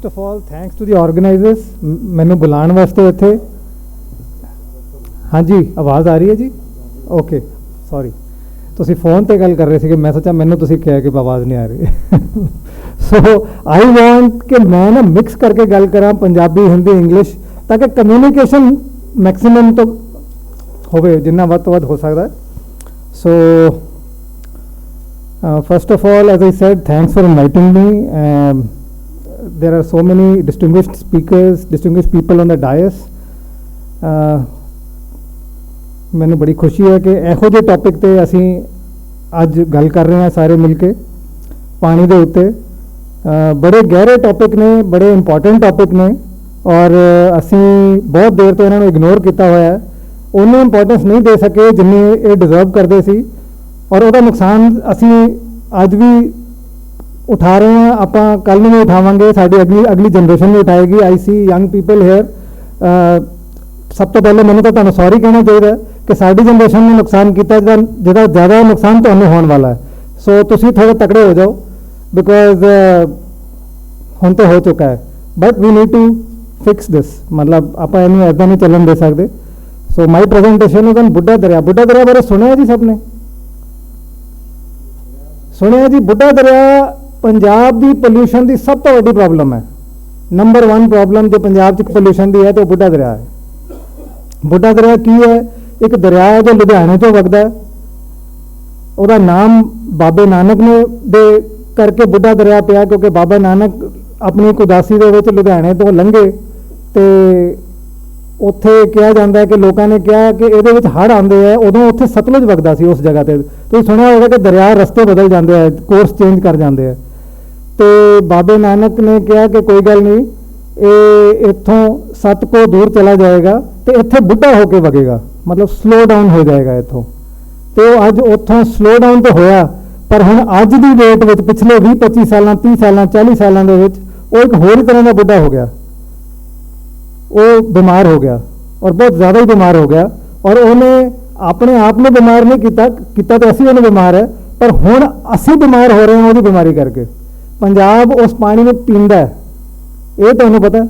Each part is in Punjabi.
First of all thanks to the organisers ਮੈਨੂੰ ਬੁਲਾਉਣ ਵਾਸਤੇ ਇੱਥੇ। ਹਾਂਜੀ, ਆਵਾਜ਼ ਆ ਰਹੀ ਹੈ ਜੀ? ਓਕੇ ਸੌਰੀ ਤੁਸੀਂ ਫੋਨ ਤੇ ਗੱਲ ਕਰ ਰਹੇ ਸੀਗੇ। ਮੈਂ ਸੋਚਿਆ ਮੈਨੂੰ ਤੁਸੀਂ ਕਿਹਾ ਕਿ ਆਵਾਜ਼ ਨਹੀਂ ਆ ਰਹੀ। ਸੋ ਆਈ ਵਾਂਟ ਕਿ ਮੈਂ ਨਾ ਮਿਕਸ ਕਰਕੇ ਗੱਲ ਕਰਾਂ ਪੰਜਾਬੀ, ਹਿੰਦੀ ਇੰਗਲਿਸ਼ ਤਾਂ ਕਿ ਕਮਿਊਨੀਕੇਸ਼ਨ ਮੈਕਸਿਮਮ ਤੋਂ ਹੋਵੇ, ਜਿੰਨਾ ਵੱਧ ਤੋਂ ਵੱਧ ਹੋ ਸਕਦਾ so first of all as I I thanks thanks for me me. There are so many distinguished speakers, distinguished people on the dais. Uh, ਮੈਨੂੰ ਬੜੀ ਖੁਸ਼ੀ ਹੈ ਕਿ ਇਹੋ ਜਿਹੇ ਟੌਪਿਕ ਤੇ ਅਸੀਂ ਅੱਜ ਗੱਲ ਕਰ ਰਹੇ ਹਾਂ ਸਾਰੇ ਮਿਲ ਕੇ ਪਾਣੀ ਦੇ ਉੱਤੇ। ਬੜੇ ਗਹਿਰੇ ਟੌਪਿਕ ਨੇ ਬੜੇ ਇੰਪੋਰਟੈਂਟ ਟੌਪਿਕ ਨੇ ਔਰ ਅਸੀਂ ਬਹੁਤ ਦੇਰ ਤੋਂ ਇਹਨਾਂ ਨੂੰ ਇਗਨੋਰ ਕੀਤਾ ਹੋਇਆ ਹੈ। ਉਹਨੂੰ ਇੰਪੋਰਟੈਂਸ ਨਹੀਂ ਦੇ ਸਕੇ ਜਿੰਨੀ ਇਹ ਡਿਜ਼ਰਵ ਕਰਦੇ ਸੀ। ਔਰ ਉਹਦਾ ਨੁਕਸਾਨ ਅਸੀਂ ਅੱਜ ਵੀ ਉਠਾ ਰਹੇ ਹਾਂ ਆਪਾਂ ਕੱਲ ਨੂੰ ਵੀ ਉਠਾਵਾਂਗੇ ਸਾਡੀ ਅਗਲੀ ਅਗਲੀ ਜਨਰੇਸ਼ਨ ਵੀ ਉਠਾਏਗੀ I see young people here ਸਭ ਤੋਂ ਪਹਿਲੇ ਮੈਨੂੰ ਤਾਂ ਤੁਹਾਨੂੰ ਸੌਰੀ ਕਹਿਣਾ ਚਾਹੀਦਾ ਹੈ ਕਿ ਸਾਡੀ ਜਨਰੇਸ਼ਨ ਨੇ ਨੁਕਸਾਨ ਕੀਤਾ ਜਿਹਦਾ ਜਿਹਦਾ ਜ਼ਿਆਦਾ ਨੁਕਸਾਨ ਤੁਹਾਨੂੰ ਹੋਣ ਵਾਲਾ ਹੈ ਸੋ ਤੁਸੀਂ ਥੋੜੇ ਤਕੜੇ ਹੋ ਜਾਓ ਬਿਕੋਜ਼ ਹੁਣ ਤਾਂ ਹੋ ਚੁੱਕਾ ਹੈ but we need to fix this ਮਤਲਬ ਆਪਾਂ ਇਹਨੂੰ ਐਦਾਂ ਨਹੀਂ ਚੱਲਣ ਦੇ ਸਕਦੇ so my presentation is on Buddha Dariya Buddha Dariya ਬਾਰੇ ਸੁਣਿਆ ਜੀ ਸਭ ਨੇ ਸੁਣਿਆ ਜੀ ਬੁੱਢਾ ਦਰਿਆ ਪੰਜਾਬ ਦੀ ਪੋਲੂਸ਼ਨ ਦੀ ਸਭ ਤੋਂ ਵੱਡੀ ਪ੍ਰੋਬਲਮ ਹੈ। ਨੰਬਰ 1 ਪ੍ਰੋਬਲਮ ਜੇ ਪੰਜਾਬ 'ਚ ਪੋਲੂਸ਼ਨ ਦੀ ਹੈ ਤੇ ਉਹ ਬੁੱਢਾ ਦਰਿਆ ਹੈ। ਬੁੱਢਾ ਦਰਿਆ ਕੀ ਹੈ? ਇੱਕ ਦਰਿਆ ਹੈ ਜੋ ਲੁਧਿਆਣੇ ਤੋਂ ਵਗਦਾ ਹੈ। ਉਹਦਾ ਨਾਮ ਬਾਬੇ ਨਾਨਕ ਨੇ ਦੇ ਕਰਕੇ ਬੁੱਢਾ ਦਰਿਆ ਪਿਆ ਕਿਉਂਕਿ ਬਾਬਾ ਨਾਨਕ ਆਪਣੀ ਇੱਕ ਉਦਾਸੀ ਦੇ ਵਿੱਚ ਲੁਧਿਆਣੇ ਤੋਂ ਲੰਘੇ ਤੇ ਉੱਥੇ ਕਿਹਾ ਜਾਂਦਾ ਕਿ ਲੋਕਾਂ ਨੇ ਕਿਹਾ ਕਿ ਇਹਦੇ ਵਿੱਚ ਹੜ੍ਹ ਆਉਂਦੇ ਆ, ਉਦੋਂ ਉੱਥੇ ਸਤਲੁਜ ਵਗਦਾ ਸੀ ਉਸ ਜਗ੍ਹਾ ਤੇ। ਤੁਸੀਂ ਸੁਣਿਆ ਹੋਵੇਗਾ ਕਿ ਦਰਿਆ ਰਸਤੇ ਬਦਲ ਜਾਂਦੇ ਆ ਕੋਰਸ ਚੇਂਜ ਕਰ ਜਾਂਦੇ ਆ। ਤੇ ਬਾਬੇ ਨਾਨਕ ਨੇ ਕਿਹਾ ਕਿ ਕੋਈ ਗੱਲ ਨਹੀਂ, ਇਹ ਇੱਥੋਂ ਸੱਤ ਕੋ ਦੂਰ ਚਲਾ ਜਾਏਗਾ ਤੇ ਇੱਥੇ ਬੁੱਢਾ ਹੋ ਕੇ ਵਗੇਗਾ, ਮਤਲਬ ਸਲੋ ਡਾਊਨ ਹੋ ਜਾਏਗਾ ਇੱਥੋਂ। ਤੇ ਉਹ ਅੱਜ ਉੱਥੋਂ ਸਲੋ ਡਾਊਨ ਤੇ ਹੋਇਆ, ਪਰ ਹੁਣ ਅੱਜ ਦੀ ਡੇਟ ਵਿੱਚ ਪਿਛਲੇ 20 25 ਸਾਲਾਂ 30 ਸਾਲਾਂ 40 ਸਾਲਾਂ ਦੇ ਵਿੱਚ ਉਹ ਇੱਕ ਹੋਰ ਤਰ੍ਹਾਂ ਦਾ ਬੁੱਢਾ ਹੋ ਗਿਆ। ਉਹ ਬਿਮਾਰ ਹੋ ਗਿਆ ਔਰ ਬਹੁਤ ਜ਼ਿਆਦਾ ਹੀ ਬਿਮਾਰ ਹੋ ਗਿਆ ਔਰ ਉਹਨੇ ਆਪਣੇ ਆਪ ਨੂੰ ਬਿਮਾਰ ਨਹੀਂ ਕੀਤਾ ਕੀਤਾ ਤੇ ਅਸੀਂ ਉਹਨੂੰ ਬਿਮਾਰ ਹੈ, ਪਰ ਹੁਣ ਅਸੀਂ ਬਿਮਾਰ ਹੋ ਰਹੇ ਹਾਂ ਉਹਦੀ ਬਿਮਾਰੀ ਕਰਕੇ। ਪੰਜਾਬ ਉਸ ਪਾਣੀ ਨੂੰ ਪੀਂਦਾ ਇਹ ਤੁਹਾਨੂੰ ਪਤਾ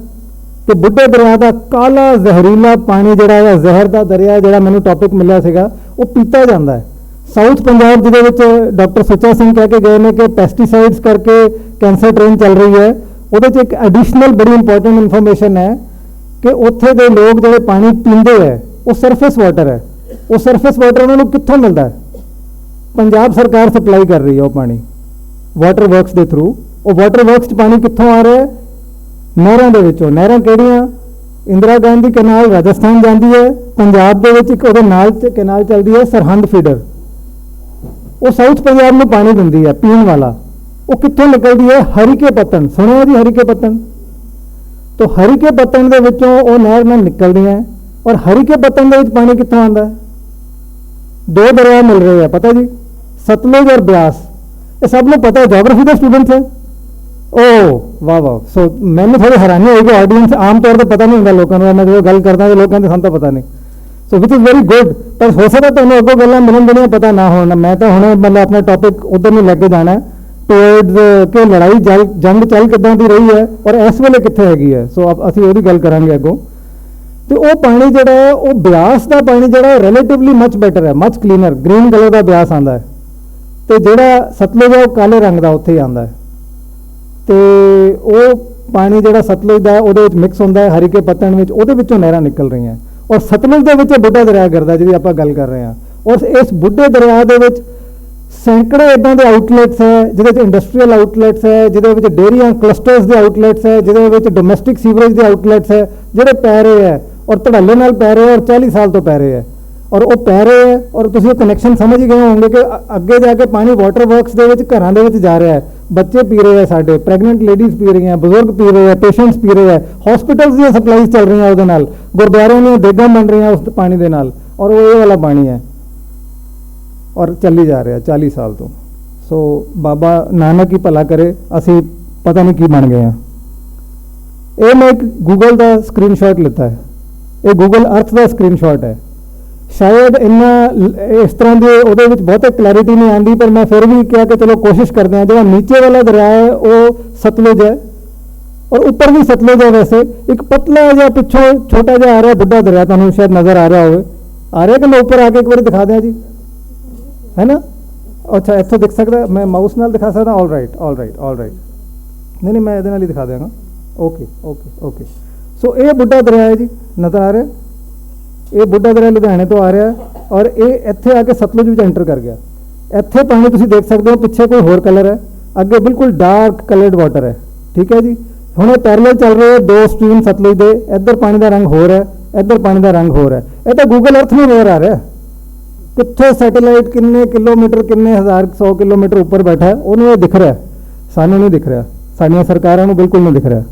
ਕਿ ਬੁੱਢੇ ਦਰਿਆ ਦਾ ਕਾਲਾ ਜ਼ਹਿਰੀਲਾ ਪਾਣੀ ਜਿਹੜਾ ਹੈ, ਜ਼ਹਿਰ ਦਾ ਦਰਿਆ ਜਿਹੜਾ ਮੈਨੂੰ ਟੌਪਿਕ ਮਿਲਿਆ ਸੀਗਾ, ਉਹ ਪੀਤਾ ਜਾਂਦਾ ਹੈ। ਸਾਊਥ ਪੰਜਾਬ ਜਿਹਦੇ ਵਿੱਚ ਡਾਕਟਰ ਸੁੱਚਾ ਸਿੰਘ ਕਹਿ ਕੇ ਗਏ ਨੇ ਕਿ ਪੈਸਟੀਸਾਈਡਸ ਕਰਕੇ ਕੈਂਸਰ ਟ੍ਰੇਨ ਚੱਲ ਰਹੀ ਹੈ। ਉਹਦੇ 'ਚ ਇੱਕ ਐਡੀਸ਼ਨਲ ਬੜੀ ਇੰਪੋਰਟੈਂਟ ਇਨਫੋਰਮੇਸ਼ਨ ਹੈ ਕਿ ਉੱਥੇ ਦੇ ਲੋਕ ਜਿਹੜੇ ਪਾਣੀ ਪੀਂਦੇ ਹੈ, ਉਹ ਸਰਫੇਸ ਵਾਟਰ ਹੈ। ਉਹ ਸਰਫੇਸ ਵਾਟਰ ਉਹਨਾਂ ਨੂੰ ਕਿੱਥੋਂ ਮਿਲਦਾ ਹੈ? ਪੰਜਾਬ ਸਰਕਾਰ ਸਪਲਾਈ ਕਰ ਰਹੀ ਹੈ ਉਹ ਪਾਣੀ। ਵਾਟਰ ਵਰਕਸ ਦੇ ਥਰੂ ਉਹ ਵਾਟਰ ਵਰਕਸ 'ਚ ਪਾਣੀ ਕਿੱਥੋਂ ਆ ਰਿਹਾ ਹੈ? ਨਹਿਰਾਂ ਦੇ ਵਿੱਚੋਂ। ਨਹਿਰਾਂ ਕਿਹੜੀਆਂ? ਇੰਦਰਾ ਗਾਂਧੀ ਕਨਾਲ, ਰਾਜਸਥਾਨ ਜਾਂਦੀ ਹੈ। ਪੰਜਾਬ ਦੇ ਵਿੱਚ ਇੱਕ ਉਹਦੇ ਨਾਲ ਤੇ ਕਨਾਲ ਚੱਲਦੀ ਹੈ, ਸਰਹੰਦ ਫੀਡਰ ਉਹ ਸਾਊਥ ਪੰਜਾਬ ਨੂੰ ਪਾਣੀ ਦਿੰਦੀ ਹੈ, ਪੀਣ ਵਾਲਾ। ਉਹ ਕਿੱਥੋਂ ਨਿਕਲਦੀ ਹੈ? ਹਰੀਕੇ ਪੱਤਨ ਸੁਣਿਆ ਜੀ ਹਰੀਕੇ ਪੱਤਨ ਤੋਂ ਹਰੀਕੇ ਪੱਤਨ ਦੇ ਵਿੱਚੋਂ ਉਹ ਨਹਿਰ ਨਾਲ ਨਿਕਲਦੀਆਂ ਹੈ ਔਰ ਹਰੀਕੇ ਪੱਤਨ ਦੇ ਵਿੱਚ ਪਾਣੀ ਕਿੱਥੋਂ ਆਉਂਦਾ ਦੋ ਦਰਿਆ ਮਿਲ ਰਹੇ ਆ, ਪਤਾ ਜੀ? ਸਤਲੁਜ ਔਰ ਬਿਆਸ। ਇਹ ਸਭ ਨੂੰ ਪਤਾ ਹੈ ਜੀਓਗ੍ਰਾਫੀ ਦੇ ਸਟੂਡੈਂਟਸ ਹੈ ਓ ਵਾਹ ਵਾਹ। ਸੋ ਮੈਨੂੰ ਥੋੜੀ ਹੈਰਾਨੀ ਹੋਈ ਕਿ ਆਡੀਅנס ਆਮ ਤੌਰ ਤੇ ਪਤਾ ਨਹੀਂ ਹੁੰਦਾ ਲੋਕਾਂ ਨੂੰ ਮੈਂ ਜਦੋਂ ਗੱਲ ਕਰਦਾ ਤਾਂ ਲੋਕਾਂ ਦੇ ਸਾਨੂੰ ਤਾਂ ਪਤਾ ਨਹੀਂ। So which is very good ਪਰ ਹੋ ਸਕਦਾ ਤੁਹਾਨੂੰ ਅੱਗੋਂ ਗੱਲਾਂ ਮਿਲਣ ਜਿਹੜੀਆਂ ਪਤਾ ਨਾ ਹੋਣ। ਮੈਂ ਤਾਂ ਹੁਣ ਮਤਲਬ ਆਪਣਾ ਟੌਪਿਕ ਉਧਰ ਨੂੰ ਲੈ ਕੇ ਜਾਣਾ ਟੁਵਰਡਸ ਕਿ ਲੜਾਈ ਜਲ- ਜੰਗ ਚੱਲ ਕਿੱਦਾਂ ਦੀ ਰਹੀ ਹੈ ਔਰ ਇਸ ਵੇਲੇ ਕਿੱਥੇ ਹੈਗੀ ਹੈ। ਸੋ ਅਸੀਂ ਉਹਦੀ ਗੱਲ ਕਰਾਂਗੇ ਅੱਗੋਂ। ਤੇ ਉਹ ਪਾਣੀ ਜਿਹੜਾ ਹੈ, ਉਹ ਬਿਆਸ ਦਾ ਪਾਣੀ ਜਿਹੜਾ ਹੈ ਰਿਲੇਟਿਵਲੀ ਮੱਚ ਬੈਟਰ ਹੈ ਮੱਚ ਕਲੀਨਰ ਗ੍ਰੀਨ ਕਲਰ ਦਾ ਬਿਆਸ ਆਂਦਾ ਹੈ। ਤੇ ਜਿਹੜਾ ਸਤਲੁਜ ਹੈ ਉਹ ਕਾਲੇ ਰੰਗ ਦਾ ਉੱਥੇ ਆਉਂਦਾ ਆਂਦਾ ਹੈ। ਤੇ ਉਹ ਪਾਣੀ ਜਿਹੜਾ ਸਤਲੁਜ ਦਾ ਉਹਦੇ ਵਿੱਚ ਮਿਕਸ ਹੁੰਦਾ ਹੈ, ਹਰੀਕੇ ਪੱਤਣ ਵਿੱਚ, ਉਹਦੇ ਵਿੱਚੋਂ ਨਹਿਰਾਂ ਨਿਕਲ ਰਹੀਆਂ ਔਰ ਸਤਲੁਜ ਦੇ ਵਿੱਚ ਇਹ ਬੁੱਢਾ ਦਰਿਆ ਕਰਦਾ ਜਿਹਦੀ ਆਪਾਂ ਗੱਲ ਕਰ ਰਹੇ ਹਾਂ। ਔਰ ਇਸ ਬੁੱਢੇ ਦਰਿਆ ਦੇ ਵਿੱਚ ਸੈਂਕੜੇ ਇਦਾਂ ਦੇ ਆਊਟਲੈਟਸ ਹੈ, ਜਿਹਦੇ ਵਿੱਚ ਇੰਡਸਟਰੀਅਲ ਆਊਟਲੈਟਸ ਹੈ, ਜਿਹਦੇ ਵਿੱਚ ਡੇਰੀਆਂ ਕਲਸਟਰਸ ਦੇ ਆਊਟਲੈਟਸ ਹੈ, ਜਿਹਦੇ ਵਿੱਚ ਡੋਮੈਸਟਿਕ ਸੀਵਰੇਜ ਦੇ ਆਊਟਲੈਟਸ ਹੈ, ਜਿਹੜੇ ਪੈ ਰਹੇ ਹੈ, ਔਰ ਧੜੱਲੇ ਨਾਲ ਪੈ ਰਹੇ ਹੈ, ਔਰ 40 ਸਾਲ ਤੋਂ ਪੈ ਰਹੇ ਹੈ। ਔਰ ਉਹ ਪੈ ਰਹੇ ਹੈ ਔਰ ਤੁਸੀਂ ਉਹ ਕਨੈਕਸ਼ਨ ਸਮਝ ਹੀ ਗਏ ਹੋਵੋਗੇ ਕਿ ਅੱਗੇ ਜਾ ਕੇ ਪਾਣੀ ਵਾਟਰ ਵਰਕਸ ਦੇ ਵਿੱਚ ਘਰਾਂ ਦੇ ਵਿੱਚ ਜਾ ਰਿਹਾ ਹੈ। ਬੱਚੇ ਪੀ ਰਹੇ ਹੈ ਸਾਡੇ ਪ੍ਰੈਗਨੈਂਟ ਲੇਡੀਜ਼ ਪੀ ਰਹੀਆਂ, ਬਜ਼ੁਰਗ ਪੀ ਰਹੇ ਹੈ ਪੇਸ਼ੈਂਟਸ ਪੀ ਰਹੇ ਹੈ। ਹਸਪੀਟਲਸ ਦੀਆਂ ਸਪਲਾਈਜ਼ ਚੱਲ ਰਹੀਆਂ ਉਹਦੇ ਨਾਲ। ਗੁਰਦੁਆਰਿਆਂ ਦੀਆਂ ਡੇਗਾਂ ਬਣ ਰਹੀਆਂ ਉਸ ਪਾਣੀ ਦੇ ਨਾਲ। ਔਰ ਉਹ ਇਹ ਵਾਲਾ ਪਾਣੀ ਹੈ। ਔਰ ਚੱਲੀ ਜਾ ਰਿਹਾ 40 ਸਾਲ ਤੋਂ। ਸੋ ਬਾਬਾ ਨਾਨਕ ਹੀ ਭਲਾ ਕਰੇ, ਅਸੀਂ ਪਤਾ ਨਹੀਂ ਕੀ ਬਣ ਗਏ ਆ ਇਹ ਮੈਂ ਇੱਕ ਗੂਗਲ ਦਾ ਸਕਰੀਨਸ਼ਾਟ ਲਿੱਤਾ ਹੈ। ਇਹ ਗੂਗਲ ਅਰਥ ਦਾ ਸਕਰੀਨਸ਼ਾਟ ਹੈ। ਸ਼ਾਇਦ ਇੰਨਾ ਲ- ਇਸ ਤਰ੍ਹਾਂ ਦੇ ਉਹਦੇ ਵਿੱਚ ਬਹੁਤੇ ਕਲੈਰਿਟੀ ਨਹੀਂ ਆਂਦੀ ਪਰ ਮੈਂ ਫਿਰ ਵੀ ਕਿਹਾ ਕਿ ਚਲੋ ਕੋਸ਼ਿਸ਼ ਕਰਦੇ ਹਾਂ। ਜਿਹੜਾ ਨੀਚੇ ਵਾਲਾ ਦਰਿਆ ਹੈ, ਉਹ ਸਤਲੁਜ ਹੈ। ਔਰ ਉੱਪਰ ਵੀ ਸਤਲੁਜ ਹੈ ਵੈਸੇ। ਇੱਕ ਪਤਲਾ ਜਿਹਾ ਪਿੱਛੋਂ ਛੋਟਾ ਜਿਹਾ ਆ ਰਿਹਾ ਬੁੱਢਾ ਦਰਿਆ, ਤੁਹਾਨੂੰ ਸ਼ਾਇਦ ਨਜ਼ਰ ਆ ਰਿਹਾ ਹੋਵੇ। ਆ ਰਿਹਾ ਕਿ ਮੈਂ ਉੱਪਰ ਆ ਕੇ ਇੱਕ ਵਾਰੀ ਦਿਖਾ ਦਿਆਂ ਜੀ? ਹੈ ਨਾ? ਅੱਛਾ, ਇੱਥੋਂ ਦਿਖ ਸਕਦਾ ਮੈਂ ਮਾਊਸ ਨਾਲ ਦਿਖਾ ਸਕਦਾ। All right all right all right ਨਹੀਂ ਨਹੀਂ, ਮੈਂ ਇਹਦੇ ਨਾਲ ਹੀ ਦਿਖਾ ਦਿਆਂਗਾ। ਓਕੇ ਓਕੇ ਓਕੇ ਸੋ ਇਹ ਬੁੱਢਾ ਦਰਿਆ ਹੈ ਜੀ, ਨਜ਼ਰ ਆ ਰਿਹਾ ਇਹ ਬੁੱਢਾ ਦਰਿਆ ਲੁਧਿਆਣੇ ਤੋਂ ਆ ਰਿਹਾ ਔਰ ਇਹ ਇੱਥੇ ਆ ਕੇ ਸਤਲੁਜ ਵਿੱਚ ਐਂਟਰ ਕਰ ਗਿਆ। ਇੱਥੇ ਪਾਣੀ ਤੁਸੀਂ ਦੇਖ ਸਕਦੇ ਹੋ ਪਿੱਛੇ ਕੋਈ ਹੋਰ ਕਲਰ ਹੈ। ਅੱਗੇ ਬਿਲਕੁਲ ਡਾਰਕ ਕਲਰਡ ਵਾਟਰ ਹੈ। ਠੀਕ ਹੈ ਜੀ? ਹੁਣ ਇਹ ਪੈਰਲਲ ਚੱਲ ਰਹੇ ਦੋ ਸਟ੍ਰੀਮ ਸਤਲੁਜ ਦੇ। ਇੱਧਰ ਪਾਣੀ ਦਾ ਰੰਗ ਹੋਰ ਹੈ, ਇੱਧਰ ਪਾਣੀ ਦਾ ਰੰਗ ਹੋਰ ਹੈ। ਇਹ ਤਾਂ ਗੂਗਲ ਅਰਥ ਨਹੀਂ ਨਜ਼ਰ ਆ ਰਿਹਾ ਕਿੱਥੇ ਸੈਟੇਲਾਈਟ ਕਿੰਨੇ ਕਿਲੋਮੀਟਰ, ਕਿੰਨੇ ਹਜ਼ਾਰ 100 ਕਿਲੋਮੀਟਰ ਉੱਪਰ ਬੈਠਾ ਉਹਨੂੰ ਇਹ ਦਿਖ ਰਿਹਾ ਸਾਨੂੰ ਨਹੀਂ ਦਿਖ ਰਿਹਾ। ਸਾਡੀਆਂ ਸਰਕਾਰਾਂ ਨੂੰ ਬਿਲਕੁਲ ਨਹੀਂ ਦਿਖ ਰਿਹਾ।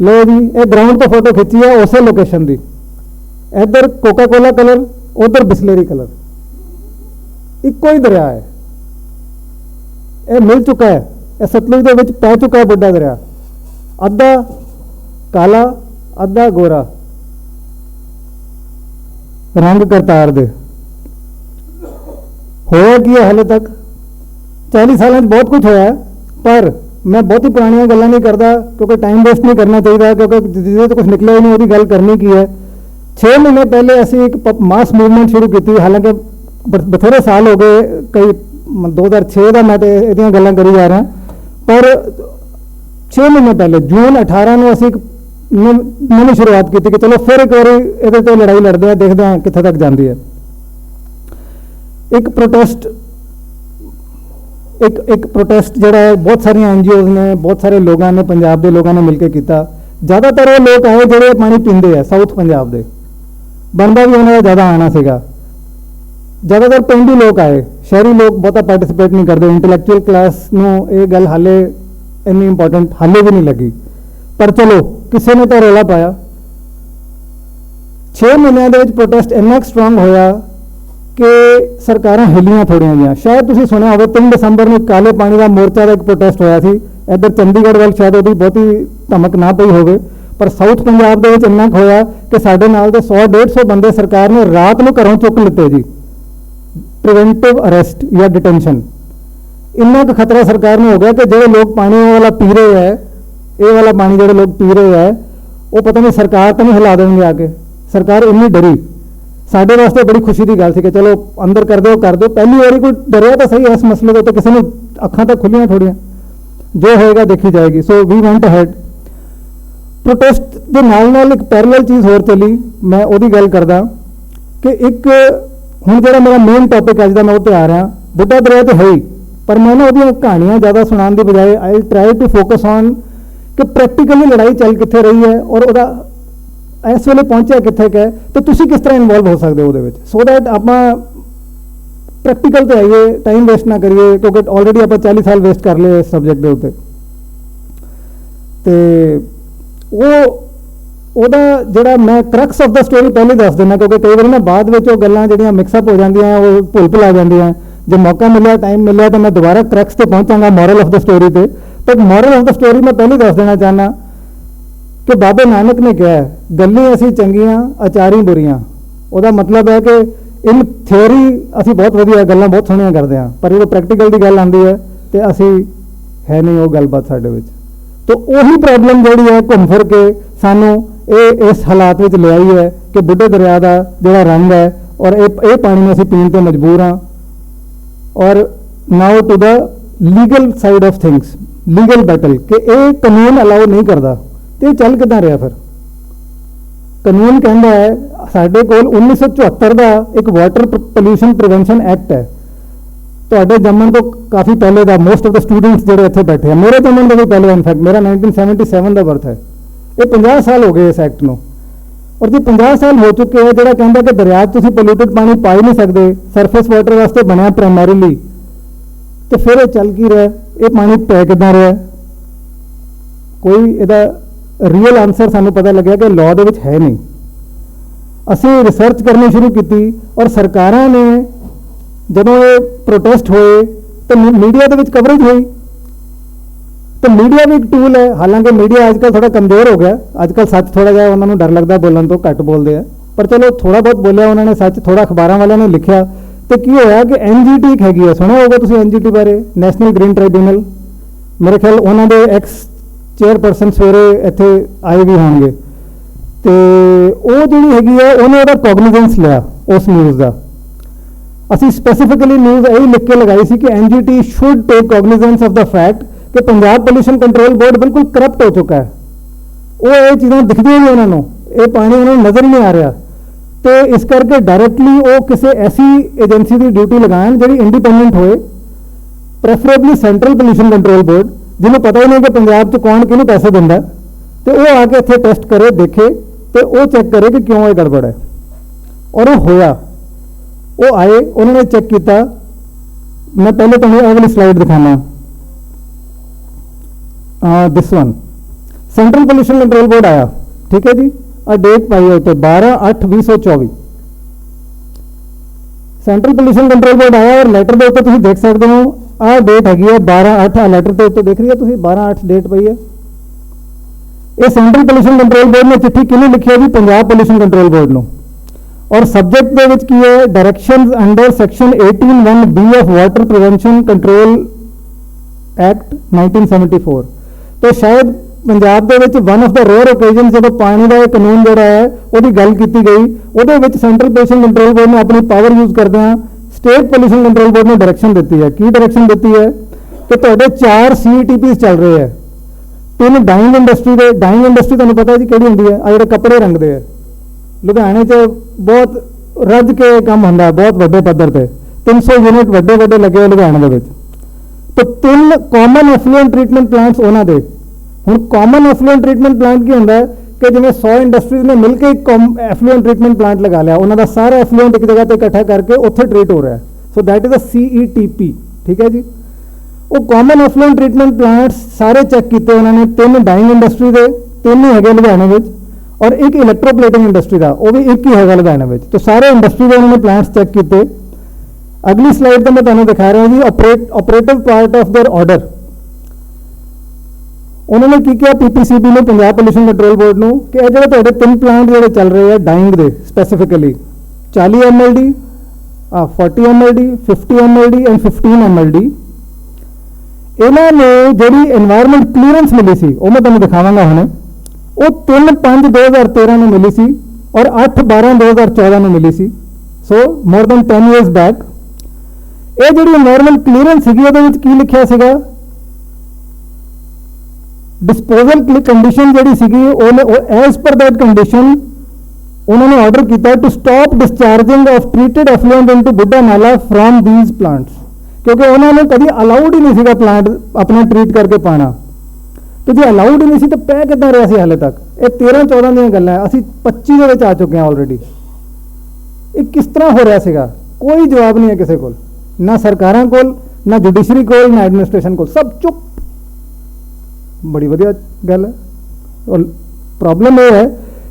ਲੋ ਜੀ, ਇਹ ਗਰਾਊਂਡ ਤੋਂ ਫੋਟੋ ਖਿੱਚੀ ਹੈ, ਉਸੇ ਲੋਕੇਸ਼ਨ ਦੀ। ਇੱਧਰ ਕੋਕਾ ਕੋਲਾ ਕਲਰ ਉਧਰ ਬਿਸਲੇਰੀ ਕਲਰ ਇੱਕੋ ਹੀ ਦਰਿਆ ਹੈ ਇਹ ਮਿਲ ਚੁੱਕਾ ਹੈ ਇਹ ਸਤਲੁਜ ਦੇ ਵਿੱਚ ਪੈ ਚੁੱਕਾ ਹੈ ਵੱਡਾ ਦਰਿਆ ਅੱਧਾ ਕਾਲਾ ਅੱਧਾ ਗੋਰਾ ਰੰਗ ਕਰਤਾਰ ਦੇ ਹੋਇਆ ਕੀ ਹੈ ਹਲੇ ਤੱਕ 40 ਸਾਲਾਂ 'ਚ ਬਹੁਤ ਕੁਝ ਹੋਇਆ ਹੈ, ਪਰ ਮੈਂ ਬਹੁਤੀ ਪੁਰਾਣੀਆਂ ਗੱਲਾਂ ਨਹੀਂ ਕਰਦਾ ਕਿਉਂਕਿ ਟਾਈਮ ਵੇਸਟ ਨਹੀਂ ਕਰਨਾ ਚਾਹੀਦਾ ਕਿਉਂਕਿ ਜਿਹਦੇ ਤੋਂ ਕੁਝ ਨਿਕਲਿਆ ਹੀ ਨਹੀਂ ਉਹਦੀ ਗੱਲ ਕਰਨੀ ਕੀ ਹੈ 6 ਮਹੀਨੇ ਪਹਿਲੇ ਅਸੀਂ ਇੱਕ ਮਾਸ ਮੂਵਮੈਂਟ ਸ਼ੁਰੂ ਕੀਤੀ। ਹਾਲਾਂਕਿ ਬ- ਬਥੇਰੇ ਸਾਲ ਹੋ ਗਏ, ਕਈ, ਮ- 2006 ਦਾ ਮੈਂ ਤੇ ਇਹਦੀਆਂ ਗੱਲਾਂ ਕਰੀ ਜਾ ਰਿਹਾ। ਪਰ 6 ਮਹੀਨੇ ਪਹਿਲੇ, ਜੂਨ 18 ਨੂੰ ਅਸੀਂ ਇੱਕ ਨ- ਨਵੀਂ ਸ਼ੁਰੂਆਤ ਕੀਤੀ ਕਿ ਚਲੋ ਫਿਰ ਇੱਕ ਵਾਰੀ ਇਹਦੇ ਤੇ ਲੜਾਈ ਲੜਦੇ ਆ, ਦੇਖਦੇ ਆ ਕਿੱਥੇ ਤੱਕ ਜਾਂਦੀ ਹੈ। ਇੱਕ ਪ੍ਰੋਟੈਸਟ ਇੱਕ ਇੱਕ ਪ੍ਰੋਟੈਸਟ ਜਿਹੜਾ ਹੈ, ਬਹੁਤ ਸਾਰੀਆਂ ਐਨਜੀਓਜ਼ ਨੇ, ਬਹੁਤ ਸਾਰੇ ਲੋਕਾਂ ਨੇ, ਪੰਜਾਬ ਦੇ ਲੋਕਾਂ ਨੇ ਮਿਲ ਕੇ ਕੀਤਾ। ਜ਼ਿਆਦਾਤਰ ਉਹ ਲੋਕ ਆਏ ਜਿਹੜੇ ਪਾਣੀ ਪੀਂਦੇ ਆ ਸਾਊਥ ਪੰਜਾਬ ਦੇ। ਬਣਦਾ ਵੀ ਉਹਨਾਂ ਦਾ ਜ਼ਿਆਦਾ ਆਣਾ ਸੀਗਾ। ਜ਼ਿਆਦਾਤਰ ਪਿੰਡੂ ਲੋਕ ਆਏ, ਸ਼ਹਿਰੀ ਲੋਕ ਬਹੁਤਾ ਪਾਰਟਿਸਿਪੇਟ ਨਹੀਂ ਕਰਦੇ ਇੰਟੈਲੈਕਚੁਅਲ ਕਲਾਸ ਨੂੰ ਇਹ ਗੱਲ ਹਾਲੇ ਇੰਨੀ ਇੰਪੋਰਟੈਂਟ ਹਾਲੇ ਵੀ ਨਹੀਂ ਲੱਗੀ। ਪਰ ਚਲੋ, ਕਿਸੇ ਨੇ ਤਾਂ ਰੌਲਾ ਪਾਇਆ। 6 ਮਹੀਨਿਆਂ ਦੇ ਵਿੱਚ ਪ੍ਰੋਟੈਸਟ ਇੰਨਾ ਸਟਰੋਂਗ ਹੋਇਆ ਕਿ ਸਰਕਾਰਾਂ ਹਿੱਲੀਆਂ ਥੋੜੀਆਂ ਜਿਹੀਆਂ। ਸ਼ਾਇਦ ਤੁਸੀਂ ਸੁਣਿਆ ਹੋਵੇ 3 ਦਸੰਬਰ ਨੂੰ ਕਾਲੇ ਪਾਣੀ ਦਾ ਮੋਰਚਾ ਦਾ ਇੱਕ ਪ੍ਰੋਟੈਸਟ ਹੋਇਆ ਸੀ। ਇੱਧਰ ਚੰਡੀਗੜ੍ਹ ਵੱਲ ਸ਼ਾਇਦ ਉਹਦੀ ਬਹੁਤੀ ਧਮਕ ਨਾ ਪਈ ਹੋਵੇ। ਪਰ ਸਾਊਥ ਪੰਜਾਬ ਦੇ ਵਿੱਚ ਇੰਨਾ ਕੁ ਹੋਇਆ ਕਿ ਸਾਡੇ ਨਾਲ ਦੇ 100 150 ਬੰਦੇ ਸਰਕਾਰ ਨੇ ਰਾਤ ਨੂੰ ਘਰੋਂ ਚੁੱਕ ਲਿੱਤੇ ਜੀ। ਪ੍ਰੀਵੈਂਟਿਵ ਅਰੈਸਟ ਜਾਂ ਡਿਟੈਂਸ਼ਨ ਇੰਨਾ ਕੁ ਖਤਰਾ ਸਰਕਾਰ ਨੂੰ ਹੋ ਗਿਆ ਕਿ ਜਿਹੜੇ ਲੋਕ ਪਾਣੀ ਵਾਲਾ ਪੀ ਰਹੇ ਹੈ, ਇਹ ਵਾਲਾ ਪਾਣੀ ਜਿਹੜੇ ਲੋਕ ਪੀ ਰਹੇ ਹੈ, ਉਹ ਪਤਾ ਨਹੀਂ ਸਰਕਾਰ ਤਾਂ ਨਹੀਂ ਹਿਲਾ ਦੇਣਗੇ ਆ ਕੇ। ਸਰਕਾਰ ਇੰਨੀ ਡਰੀ। ਸਾਡੇ ਵਾਸਤੇ ਬੜੀ ਖੁਸ਼ੀ ਦੀ ਗੱਲ ਸੀ ਕਿ ਚਲੋ ਅੰਦਰ ਕਰ ਦਿਓ ਕਰ ਦਿਓ। ਪਹਿਲੀ ਵਾਰੀ ਕੋਈ ਡਰਿਆ ਤਾਂ ਸਹੀ ਇਸ ਮਸਲੇ ਦੇ ਉੱਤੇ, ਕਿਸੇ ਨੂੰ ਅੱਖਾਂ ਤਾਂ ਖੁੱਲੀਆਂ ਥੋੜੀਆਂ ਜੋ ਹੋਏਗਾ ਦੇਖੀ ਜਾਏਗੀ। ਸੋ ਵੀ ਵੈਂਟ ਅਹੈਡ ਪ੍ਰੋਟੈਸਟ ਦੇ ਨਾਲ ਨਾਲ ਇੱਕ ਪੈਰਲਲ ਚੀਜ਼ ਹੋਰ ਚੱਲੀ, ਮੈਂ ਉਹਦੀ ਗੱਲ ਕਰਦਾ ਕਿ ਇੱਕ ਹੁਣ ਜਿਹੜਾ ਮੇਰਾ ਮੇਨ ਟੌਪਿਕ ਅੱਜ ਦਾ ਮੈਂ ਉਹ ਤੇ ਆ ਰਿਹਾ, ਬੁੱਢਾ ਦਰਿਆ ਤੇ ਹੈ ਹੀ ਪਰ ਮੈਂ ਨਾ ਉਹਦੀਆਂ ਕਹਾਣੀਆਂ ਜ਼ਿਆਦਾ ਸੁਣਾਉਣ ਦੀ ਬਜਾਏ I try to focus on ਕਿ ਪ੍ਰੈਕਟੀਕਲੀ ਲੜਾਈ ਚੱਲ ਕਿੱਥੇ ਰਹੀ ਹੈ ਔਰ ਉਹਦਾ ਇਸ ਵੇਲੇ ਪਹੁੰਚਿਆ ਕਿੱਥੇ ਕੁ ਹੈ, ਤੇ ਤੁਸੀਂ ਕਿਸ ਤਰ੍ਹਾਂ ਇਨਵੋਲਵ ਹੋ ਸਕਦੇ ਹੋ ਉਹਦੇ ਵਿੱਚ? ਸੋ ਦੈਟ ਆਪਾਂ ਪ੍ਰੈਕਟੀਕਲ ਤੇ ਆਈਏ ਟਾਈਮ ਵੇਸਟ ਨਾ ਕਰੀਏ, ਕਿਉਂਕਿ ਆਲਰੇਡੀ ਆਪਾਂ 40 ਸਾਲ ਵੇਸਟ ਕਰ ਲਏ ਇਸ ਸਬਜੈਕਟ ਦੇ ਉੱਤੇ। ਤੇ ਉਹ, ਉਹਦਾ ਜਿਹੜਾ ਮੈਂ ਕ੍ਰਕਸ ਆਫ ਦਾ ਸਟੋਰੀ ਪਹਿਲੇ ਦੱਸ ਦਿੰਦਾ, ਕਿਉਂਕਿ ਕਈ ਵਾਰੀ ਨਾ ਬਾਅਦ ਵਿੱਚ ਉਹ ਗੱਲਾਂ ਜਿਹੜੀਆਂ ਮਿਕਸ ਅਪ ਹੋ ਜਾਂਦੀਆਂ, ਉਹ ਭੁੱਲ ਭੁਲਾ ਜਾਂਦੀਆਂ। ਜੇ ਮੌਕਾ ਮਿਲਿਆ ਟਾਈਮ ਮਿਲਿਆ, ਤਾਂ ਮੈਂ ਦੁਬਾਰਾ ਕ੍ਰਕਸ ਤੇ ਪਹੁੰਚਾਂਗਾ ਮੋਰਲ ਆਫ ਦਾ ਸਟੋਰੀ ਤੇ। ਪਰ ਮੋਰਲ ਆਫ ਦਾ ਸਟੋਰੀ ਮੈਂ ਪਹਿਲੇ ਦੱਸ ਦੇਣਾ ਚਾਹਨਾ ਕਿ ਬਾਬੇ ਨਾਨਕ ਨੇ ਕਿਹਾ ਗੱਲਾਂ ਅਸੀਂ ਚੰਗੀਆਂ ਅਚਾਰੀ ਬੁਰੀਆਂ। ਉਹਦਾ ਮਤਲਬ ਹੈ ਕਿ ਇਨ ਥਿਉਰੀ ਅਸੀਂ ਬਹੁਤ ਵਧੀਆ ਗੱਲਾਂ ਬਹੁਤ ਸੋਹਣੀਆਂ ਕਰਦੇ ਹਾਂ, ਪਰ ਜਦੋਂ ਪ੍ਰੈਕਟੀਕਲ ਦੀ ਗੱਲ ਆਉਂਦੀ ਹੈ, ਤੇ ਅਸੀਂ ਹੈ ਨਹੀਂ ਉਹ ਗੱਲਬਾਤ ਸਾਡੇ ਵਿੱਚ। ਤੋ ਉਹੀ ਪ੍ਰੋਬਲਮ ਜਿਹੜੀ ਹੈ ਘੁੰਮ ਫਿਰ ਕੇ ਸਾਨੂੰ ਇਹ, ਇਸ ਹਾਲਾਤ ਵਿੱਚ ਲਿਆਈ ਹੈ ਕਿ ਬੁੱਢੇ ਦਰਿਆ ਦਾ ਜਿਹੜਾ ਰੰਗ ਹੈ ਔਰ ਇਹ ਇਹ ਪਾਣੀ ਨੂੰ ਅਸੀਂ ਪੀਣ ਤੇ ਮਜਬੂਰ ਹਾਂ। ਔਰ now to the legal side of things legal battle ਕਿ ਇਹ ਕਾਨੂੰਨ ਅਲਾਉ ਨਹੀਂ ਕਰਦਾ। ਤੇ ਇਹ ਚੱਲ ਕਿੱਦਾਂ ਰਿਹਾ ਫਿਰ? ਕਾਨੂੰਨ ਕਹਿੰਦਾ ਹੈ, ਸਾਡੇ ਕੋਲ 1974 ਦਾ ਇੱਕ ਵਾਟਰ ਪੋਲੂਸ਼ਨ ਪ੍ਰੀਵੈਂਸ਼ਨ ਐਕਟ ਹੈ। ਤੁਹਾਡੇ ਜੰਮਣ ਤੋਂ ਕਾਫੀ ਪਹਿਲੇ ਦਾ ਮੋਸਟ ਆਫ ਦਾ ਸਟੂਡੈਂਟਸ ਜਿਹੜੇ ਇੱਥੇ ਬੈਠੇ ਆ, ਮੇਰੇ ਜੰਮਣ ਤੋਂ ਵੀ ਪਹਿਲੇ ਇਨਫੈਕਟ ਮੇਰਾ 1977 ਦਾ ਬਰਥ ਹੈ। ਇਹ 50 ਸਾਲ ਹੋ ਗਏ ਇਸ ਐਕਟ ਨੂੰ। ਔਰ ਜੇ 50 ਸਾਲ ਹੋ ਚੁੱਕੇ ਹੈ ਜਿਹੜਾ ਕਹਿੰਦਾ ਕਿ ਦਰਿਆ 'ਚ ਤੁਸੀਂ ਪੋਲੂਟਡ ਪਾਣੀ ਪਾ ਹੀ ਨਹੀਂ ਸਕਦੇ ਸਰਫੇਸ ਵਾਟਰ ਵਾਸਤੇ ਬਣਿਆ ਪ੍ਰਾਇਮਰੀਲੀ ਤੇ ਫਿਰ ਇਹ ਚੱਲ ਕੀ ਰਿਹਾ? ਇਹ ਪਾਣੀ ਪੈ ਕਿੱਦਾਂ ਰਿਹਾ? ਕੋਈ ਇਹਦਾ ਰੀਅਲ ਆਨਸਰ ਸਾਨੂੰ ਪਤਾ ਲੱਗਿਆ ਕਿ ਲਾਅ ਦੇ ਵਿੱਚ ਹੈ ਨਹੀਂ। ਅਸੀਂ ਰਿਸਰਚ ਕਰਨੀ ਸ਼ੁਰੂ ਕੀਤੀ ਔਰ ਸਰਕਾਰਾਂ ਨੇ ਜਦੋਂ ਇਹ ਪ੍ਰੋਟੈਸਟ ਹੋਏ, ਤਾਂ ਮੀਡੀਆ ਦੇ ਵਿੱਚ ਕਵਰੇਜ ਹੋਈ। ਤਾਂ ਮੀਡੀਆ ਵੀ ਇੱਕ ਟੂਲ ਹੈ। ਹਾਲਾਂਕਿ ਮੀਡੀਆ ਅੱਜਕੱਲ ਥੋੜਾ ਕਮਜ਼ੋਰ ਹੋ ਗਿਆ। ਅੱਜਕੱਲ ਸੱਚ ਥੋੜਾ ਜਿਹਾ ਉਹਨਾਂ ਨੂੰ ਡਰ ਲੱਗਦਾ, ਬੋਲਣ ਤੋਂ ਘੱਟ ਬੋਲਦੇ ਆ। ਪਰ ਚਲੋ ਥੋੜਾ ਬਹੁਤ ਬੋਲਿਆ ਉਹਨਾਂ ਨੇ, ਸੱਚ ਥੋੜਾ ਅਖਬਾਰਾਂ ਵਾਲਿਆਂ ਨੇ ਲਿਖਿਆ। ਤੇ ਕੀ ਹੋਇਆ ਕਿ ਐਨਜੀਟੀ ਇੱਕ ਹੈਗੀ ਆ। ਸੁਣਿਆ ਹੋਗਾ ਤੁਸੀਂ ਐਨਜੀਟੀ ਬਾਰੇ? ਨੈਸ਼ਨਲ ਗ੍ਰੀਨ ਟ੍ਰਿਬਿਊਨਲ ਮੇਰੇ ਖਿਆਲ ਉਹਨਾਂ ਦੇ ਐਕਸ ਚੇਅਰਪਰਸਨ ਸਵੇਰੇ ਇੱਥੇ ਆਏ ਵੀ ਹੋਣਗੇ। ਤੇ ਉਹ ਜਿਹੜੀ ਹੈਗੀ ਹੈ ਉਹਨੇ ਉਹਦਾ ਕੋਗਨੀਜੈਂਸ ਲਿਆ ਉਸ ਨਿਊਜ਼ ਦਾ। ਅਸੀਂ ਸਪੈਸੀਫਿਕਲੀ ਨਿਊਜ਼ ਇਹ ਲਿਖ ਕੇ ਲਗਾਈ ਸੀ ਕਿ NGT should take cognizance of the fact ਕਿ ਪੰਜਾਬ ਪੋਲੂਸ਼ਨ ਕੰਟਰੋਲ ਬੋਰਡ ਬਿਲਕੁਲ ਕਰਪਟ ਹੋ ਚੁੱਕਾ ਹੈ। ਉਹ ਇਹ ਚੀਜ਼ਾਂ ਦਿਖਦੀਆਂ ਨਹੀਂ ਉਹਨਾਂ ਨੂੰ ਇਹ ਪਾਣੀ ਉਹਨਾਂ ਨੂੰ ਨਜ਼ਰ ਹੀ ਨਹੀਂ ਆ ਰਿਹਾ। ਤੇ ਇਸ ਕਰਕੇ ਡਾਇਰੈਕਟਲੀ ਉਹ ਕਿਸੇ ਐਸੀ ਏਜੰਸੀ ਦੀ ਡਿਊਟੀ ਲਗਾਉਣ ਜਿਹੜੀ ਇੰਡੀਪੈਂਡੈਂਟ ਹੋਏ। Preferably central pollution control board ਜਿਹਨੂੰ ਪਤਾ ਹੀ ਨਹੀਂ ਕਿ ਪੰਜਾਬ 'ਚ ਕੌਣ ਕਿਹਨੂੰ ਪੈਸੇ ਦਿੰਦਾ ਹੈ, ਤੇ ਉਹ ਆ ਕੇ ਇੱਥੇ ਟੈਸਟ ਕਰੇ ਦੇਖੇ ਤੇ ਉਹ ਚੈੱਕ ਕਰੇ ਕਿ ਕਿਉਂ ਇਹ ਗੜਬੜ ਹੈ। ਔਰ ਉਹ ਹੋਇਆ। ਉਹ ਆਏ ਉਹਨਾਂ ਨੇ ਚੈੱਕ ਕੀਤਾ ਮੈਂ ਪਹਿਲੇ ਤੁਹਾਨੂੰ ਇਹ ਵਾਲੀ ਸਲਾਈਡ ਦਿਖਾਣਾ ਆ this one central pollution control board ਆਇਆ ਠੀਕ ਹੈ ਜੀ ਆ ਡੇਟ ਪਾਈ ਹੋਈ ਤੇ 12 8 2024 ਸੈਂਟਰਲ ਪੋਲੂਸ਼ਨ ਕੰਟਰੋਲ ਬੋਰਡ ਆਇਆ ਔਰ ਲੈਟਰ ਦੇ ਉੱਤੇ ਤੁਸੀਂ ਦੇਖ ਸਕਦੇ ਹੋ ਆਹ ਡੇਟ ਹੈਗੀ ਹੈ 12 8 ਆ ਲੈਟਰ ਦੇ ਉੱਤੇ ਦੇਖ ਰਹੀ ਹੈ ਤੁਸੀਂ 12 8 ਡੇਟ ਪਈ ਹੈ ਇਹ ਸੈਂਟਰਲ ਪੋਲੂਸ਼ਨ ਕੰਟਰੋਲ ਬੋਰਡ ਨੇ ਚਿੱਠੀ ਕਿਹਨੂੰ ਲਿਖੀ ਹੈ ਜੀ ਪੰਜਾਬ ਪੋਲੂਸ਼ਨ ਕੰਟਰੋਲ ਬੋਰਡ ਨੂੰ ਔਰ ਸਬਜੈਕਟ ਦੇ ਵਿੱਚ ਕੀ ਹੈ? Directions under section 18 1 B of water prevention control act 1974 ਤੋਂ ਸ਼ਾਇਦ ਪੰਜਾਬ ਦੇ ਵਿੱਚ one of the rare occasion ਜਦੋਂ ਪਾਣੀ ਦਾ ਇਹ ਕਾਨੂੰਨ ਜਿਹੜਾ ਹੈ, ਉਹਦੀ ਗੱਲ ਕੀਤੀ ਗਈ, ਉਹਦੇ ਵਿੱਚ ਸੈਂਟਰਲ ਪੋਲੂਸ਼ਨ ਕੰਟਰੋਲ ਬੋਰਡ ਨੇ ਆਪਣੀ ਪਾਵਰ ਯੂਜ਼ ਕਰਦਿਆਂ ਸਟੇਟ ਪੋਲੂਸ਼ਨ ਕੰਟਰੋਲ ਬੋਰਡ ਨੇ ਡਾਇਰੈਕਸ਼ਨ ਦਿੱਤੀ ਹੈ। ਕੀ ਡਾਇਰੈਕਸ਼ਨ ਦਿੱਤੀ ਹੈ? ਕਿ ਤੁਹਾਡੇ 4 ਸੀਈਟੀਪੀਸ ਚੱਲ ਰਹੇ ਹੈ। ਤਿੰਨ ਡਾਈਂਗ ਇੰਡਸਟਰੀ ਦੇ ਡਾਈਂਗ ਇੰਡਸਟਰੀ ਤੁਹਾਨੂੰ ਪਤਾ ਜੀ ਕਿਹੜੀ ਹੁੰਦੀ ਹੈ? ਆ ਜਿਹੜੇ ਕੱਪੜੇ ਰੰਗਦੇ ਆ ਲੁਧਿਆਣੇ 'ਚ ਬਹੁਤ ਰੱਜ ਕੇ ਇਹ ਕੰਮ ਹੁੰਦਾ ਹੈ, ਬਹੁਤ ਵੱਡੇ ਪੱਧਰ ਤੇ। 300 ਯੂਨਿਟ ਵੱਡੇ ਵੱਡੇ ਲੱਗੇ ਹੋਏ ਲੁਧਿਆਣੇ ਦੇ ਵਿੱਚ। ਤੇ ਤਿੰਨ ਕਾਮਨ ਐਫਲੂਐਂਟ ਟ੍ਰੀਟਮੈਂਟ ਪਲਾਂਟਸ ਉਹਨਾਂ ਦੇ। ਹੁਣ ਕਾਮਨ ਐਫਲੂਐਂਟ ਟ੍ਰੀਟਮੈਂਟ ਪਲਾਂਟ ਕੀ ਹੁੰਦਾ ਹੈ? ਕਿ ਜਿਵੇਂ 100 ਇੰਡਸਟਰੀਜ਼ ਨੇ ਮਿਲ ਕੇ ਇੱਕ ਐਫਲੂਐਂਟ ਟ੍ਰੀਟਮੈਂਟ ਪਲਾਂਟ ਲਗਾ ਲਿਆ। ਉਹਨਾਂ ਦਾ ਸਾਰਾ ਐਫਲੂਐਂਟ ਇੱਕ ਜਗ੍ਹਾ ਤੇ ਇਕੱਠਾ ਕਰਕੇ ਉੱਥੇ ਟ੍ਰੀਟ ਹੋ ਰਿਹਾ ਹੈ। ਸੋ ਦੈਟ ਇਜ਼ ਅ ਸੀਈਟੀਪੀ ਠੀਕ ਹੈ ਜੀ? ਉਹ ਕਾਮਨ ਐਫਲੂਐਂਟ ਟ੍ਰੀਟਮੈਂਟ ਪਲਾਂਟਸ ਸਾਰੇ ਚੈੱਕ ਕੀਤੇ ਉਹਨਾਂ ਨੇ। ਤਿੰਨ ਡਾਈਂਗ ਇੰਡਸਟਰੀ ਦੇ ਤਿੰਨ ਹੀ ਹੈਗੇ ਲੁਧਿਆਣੇ ਵਿੱਚ। ਔਰ ਇੱਕ ਇਲੈਕਟ੍ਰੋਪਲੇਟਿੰਗ ਇੰਡਸਟਰੀ ਦਾ, ਉਹ ਵੀ ਇੱਕ ਹੀ ਹੈਗਾ ਲਗਾਣਾ ਵਿੱਚ। ਤੇ ਸਾਰੇ ਇੰਡਸਟਰੀ ਦੇ ਉਹਨਾਂ ਨੇ ਪਲਾਂਟਸ ਚੈੱਕ ਕੀਤੇ। ਅਗਲੀ ਸਲਾਈਡ ਤੇ ਮੈਂ ਤੁਹਾਨੂੰ ਦਿਖਾ ਰਿਹਾ ਜੀ operate operative part of their order ਉਹਨਾਂ ਨੇ ਕੀ ਕਿਹਾ? ਪੀਪੀਸੀਬੀ ਨੂੰ, ਪੰਜਾਬ ਪੋਲੂਸ਼ਨ ਕੰਟਰੋਲ ਬੋਰਡ ਨੂੰ, ਕਿ ਇਹ ਜਿਹੜੇ ਤੁਹਾਡੇ ਤਿੰਨ ਪਲਾਂਟ ਜਿਹੜੇ ਚੱਲ ਰਹੇ ਆ ਡਾਈਂਗ ਦੇ ਸਪੈਸੀਫਿਕਲੀ 40 mld ਆ 40 mld 50 mld ਐਂਡ 15 mld ਇਹਨਾਂ ਨੂੰ ਜਿਹੜੀ এনवायरमेंट ਕਲੀਅਰੈਂਸ ਮਿਲੀ ਸੀ, ਉਹ ਮੈਂ ਤੁਹਾਨੂੰ ਦਿਖਾਵਾਂਗਾ ਹੁਣੇ। वो तीन पाँच दो हज़ार तेरह में मिली सी और अठ बारह दो हज़ार चौदह में मिली सी so more than ten years back ये जी नॉर्मल क्लीयरेंस है की लिखा स डिस्पोजल क्ली कंडीशन जी एज पर दैट कंडीशन उन्होंने ऑर्डर किया to stop discharging of treated effluent into Budha Nala from these plants क्योंकि उन्होंने कभी अलाउड ही नहीं प्लांट अपना ट्रीट करके पाना ਤੇ ਜੇ ਅਲਾਉਡ ਹੀ ਨਹੀਂ ਸੀ ਤਾਂ ਪੈ ਕਿੱਦਾਂ ਰਿਹਾ ਸੀ ਹਾਲੇ ਤੱਕ? ਇਹ 13 14 ਦੀਆਂ ਗੱਲਾਂ ਹੈ ਅਸੀਂ 25 ਦੇ ਵਿੱਚ ਆ ਚੁੱਕੇ ਹਾਂ ਆਲਰੇਡੀ ਇਹ ਕਿਸ ਤਰ੍ਹਾਂ ਹੋ ਰਿਹਾ ਸੀਗਾ? ਕੋਈ ਜਵਾਬ ਨਹੀਂ ਹੈ ਕਿਸੇ ਕੋਲ। ਨਾ ਸਰਕਾਰਾਂ ਕੋਲ ਨਾ ਜੁਡੀਸ਼ਰੀ ਕੋਲ ਨਾ ਐਡਮਿਨਿਸਟ੍ਰੇਸ਼ਨ ਕੋਲ। ਸਭ ਚੁੱਪ। ਬੜੀ ਵਧੀਆ ਗੱਲ ਹੈ ਔਰ ਪ੍ਰੋਬਲਮ ਇਹ ਹੈ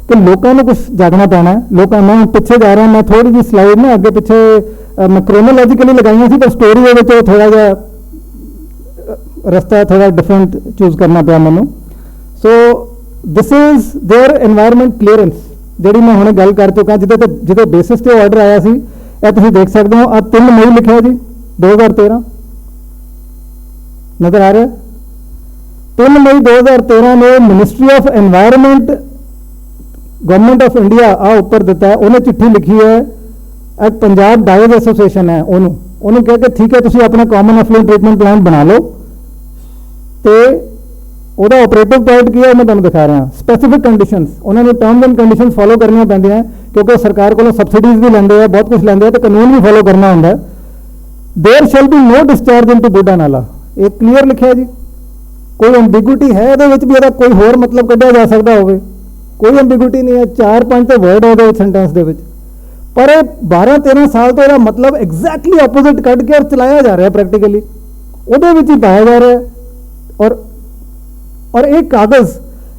ਕਿ ਲੋਕਾਂ ਨੂੰ ਕੁਝ ਜਾਗਣਾ ਪੈਣਾ ਹੈ ਲੋਕਾਂ ਮੈਂ ਪਿੱਛੇ ਜਾ ਰਿਹਾ। ਮੈਂ ਥੋੜੀ ਜੀ ਸਲਾਈਡ ਨਾ ਅੱਗੇ ਪਿੱਛੇ ਅ, ਮੈਂ ਕ੍ਰੋਨੋਲੋਜੀਕਲੀ ਲਗਾਈਆਂ ਸੀ ਪਰ ਸਟੋਰੀ ਦੇ ਵਿੱਚ ਥੋੜਾ ਜਿਹਾ ਅ, ਰਸਤਾ ਥੋੜਾ ਡਿਫਰੈਂਟ ਚੂਜ਼ ਕਰਨਾ ਪਿਆ ਮੈਨੂੰ। So this is their environment clearance ਜਿਹੜੀ ਮੈਂ ਹੁਣੇ ਗੱਲ ਕਰ ਚੁੱਕਾ, ਜਿਹਦੇ ਤੇ ਜਿਹਦੇ ਬੇਸਿਸ ਤੇ ਆਰਡਰ ਆਇਆ ਸੀ, ਇਹ ਤੁਸੀਂ ਦੇਖ ਸਕਦੇ ਹੋ ਆ ਤਿੰਨ ਮਈ ਲਿਖਿਆ ਜੀ 2013 ਨਜ਼ਰ ਆ ਰਿਹਾ? ਤਿੰਨ ਮਈ 2013 ਨੂੰ ministry of environment government of India ਆ ਉੱਪਰ ਦਿੱਤਾ ਉਹਨੇ ਚਿੱਠੀ ਲਿਖੀ ਹੈ ਇੱਕ ਪੰਜਾਬ ਡਾਇਵਰਸ ਐਸੋਸੀਏਸ਼ਨ ਹੈ ਉਹਨੂੰ। ਉਹਨੂੰ ਕਿਹਾ ਕਿ ਠੀਕ ਹੈ, ਤੁਸੀਂ ਆਪਣਾ ਕਾਮਨ ਅਫਲੂਐਂਟ ਟ੍ਰੀਟਮੈਂਟ ਪਲਾਨ ਬਣਾ ਲਓ। ਤੇ ਉਹਦਾ ਆਪਰੇਟਿਵ ਪਾਰਟ ਕੀ ਹੈ ਉਹ ਮੈਂ ਤੁਹਾਨੂੰ ਦਿਖਾ ਰਿਹਾ ਸਪੈਸੀਫਿਕ ਕੰਡੀਸ਼ਨਸ ਉਹਨਾਂ ਨੂੰ ਟਰਮਸ ਐਂਡ ਕੰਡੀਸ਼ਨਸ ਫਾਲੋ ਕਰਨੀਆਂ ਪੈਂਦੀਆਂ ਕਿਉਂਕਿ ਉਹ ਸਰਕਾਰ ਕੋਲੋਂ ਸਬਸਿਡੀਜ਼ ਵੀ ਲੈਂਦੇ ਆ ਬਹੁਤ ਕੁਝ ਲੈਂਦੇ ਆ ਤੇ ਕਾਨੂੰਨ ਵੀ ਫਾਲੋ ਕਰਨਾ ਹੁੰਦਾ ਹੈ there shall be no discharge into Buddha Nala ਇਹ ਕਲੀਅਰ ਲਿਖਿਆ ਜੀ ਕੋਈ ਐਂਬੀਗੁਇਟੀ ਹੈ ਇਹਦੇ ਵਿੱਚ ਵੀ ਇਹਦਾ ਕੋਈ ਹੋਰ ਮਤਲਬ ਕੱਢਿਆ ਜਾ ਸਕਦਾ ਹੋਵੇ ਕੋਈ ਐਂਬੀਗੁਇਟੀ ਨਹੀਂ ਹੈ ਚਾਰ ਪੰਜ ਤੇ ਵਰਡ ਉਹਦੇ ਵਿੱਚ ਸੈਂਟੈਂਸ ਦੇ ਵਿੱਚ ਪਰ ਇਹ 12 13 ਸਾਲ ਤੋਂ ਇਹਦਾ ਮਤਲਬ ਐਗਜ਼ੈਕਟਲੀ ਆਪੋਜ਼ਿਟ ਕੱਢ ਕੇ ਔਰ ਚਲਾਇਆ ਜਾ ਰਿਹਾ ਪ੍ਰੈਕਟੀਕਲੀ ਉਹਦੇ ਵਿੱਚ ਹੀ ਪਾਇਆ ਜਾ ਰਿਹਾ ਹੈ ਔਰ ਔਰ ਇਹ ਕਾਗਜ਼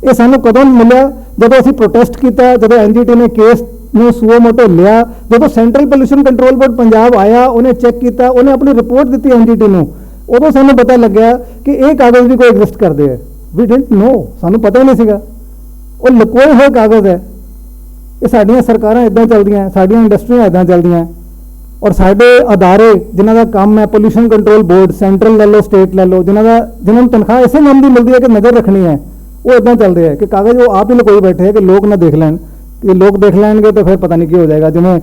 ਇਹ ਸਾਨੂੰ ਕਦੋਂ ਮਿਲਿਆ ਜਦੋਂ ਅਸੀਂ ਪ੍ਰੋਟੈਸਟ ਕੀਤਾ ਜਦੋਂ ਐਨਜੀਟੀ ਨੇ ਕੇਸ ਨੂੰ ਸੂਓ ਮੋਟੋ ਲਿਆ ਜਦੋਂ central pollution control board Punjab ਆਇਆ ਉਹਨੇ ਚੈੱਕ ਕੀਤਾ ਉਹਨੇ ਆਪਣੀ ਰਿਪੋਰਟ ਦਿੱਤੀ ਐਨਜੀਟੀ ਨੂੰ ਉਦੋਂ ਸਾਨੂੰ ਪਤਾ ਲੱਗਿਆ ਕਿ ਇਹ ਕਾਗਜ਼ ਵੀ ਕੋਈ ਐਗਜ਼ਿਸਟ ਕਰਦੇ ਆ ਵੀ ਡਿਡਨਟ ਨੋ ਸਾਨੂੰ ਪਤਾ ਹੀ ਨਹੀਂ ਸੀਗਾ ਉਹ ਲੁਕੋਏ ਹੋਏ ਕਾਗਜ਼ ਹੈ ਇਹ ਸਾਡੀਆਂ ਸਰਕਾਰਾਂ ਇਦਾਂ ਚੱਲਦੀਆਂ ਹੈ, ਸਾਡੀਆਂ ਇੰਡਸਟਰੀਆਂ ਇਦਾਂ ਚੱਲਦੀਆਂ ਹੈ। ਔਰ ਸਾਡੇ ਅਦਾਰੇ, ਜਿਨ੍ਹਾਂ ਦਾ ਕੰਮ ਹੈ ਪੋਲੂਸ਼ਨ ਕੰਟਰੋਲ ਬੋਰਡ ਸੈਂਟਰਲ ਲੈ ਲਓ ਸਟੇਟ ਲੈ ਲਓ, ਜਿਨ੍ਹਾਂ ਦਾ, ਜਿਨ੍ਹਾਂ ਨੂੰ ਤਨਖਾਹ, ਇਸੇ ਨਾਮ ਦੀ ਮਿਲਦੀ ਹੈ ਕਿ ਨਜ਼ਰ ਰੱਖਣੀ ਹੈ। ਉਹ ਇਦਾਂ ਚੱਲਦੇ ਆ ਕਿ ਕਾਗਜ਼ ਉਹ ਆਪ ਹੀ ਲਕੋਈ ਬੈਠੇ ਹੈ ਕਿ ਲੋਕ ਨਾ ਦੇਖ ਲੈਣ। ਕਿ ਲੋਕ ਦੇਖ ਲੈਣਗੇ ਤਾਂ ਫਿਰ ਪਤਾ ਨਹੀਂ ਕੀ ਹੋ ਜਾਏਗਾ। ਜਿਵੇਂ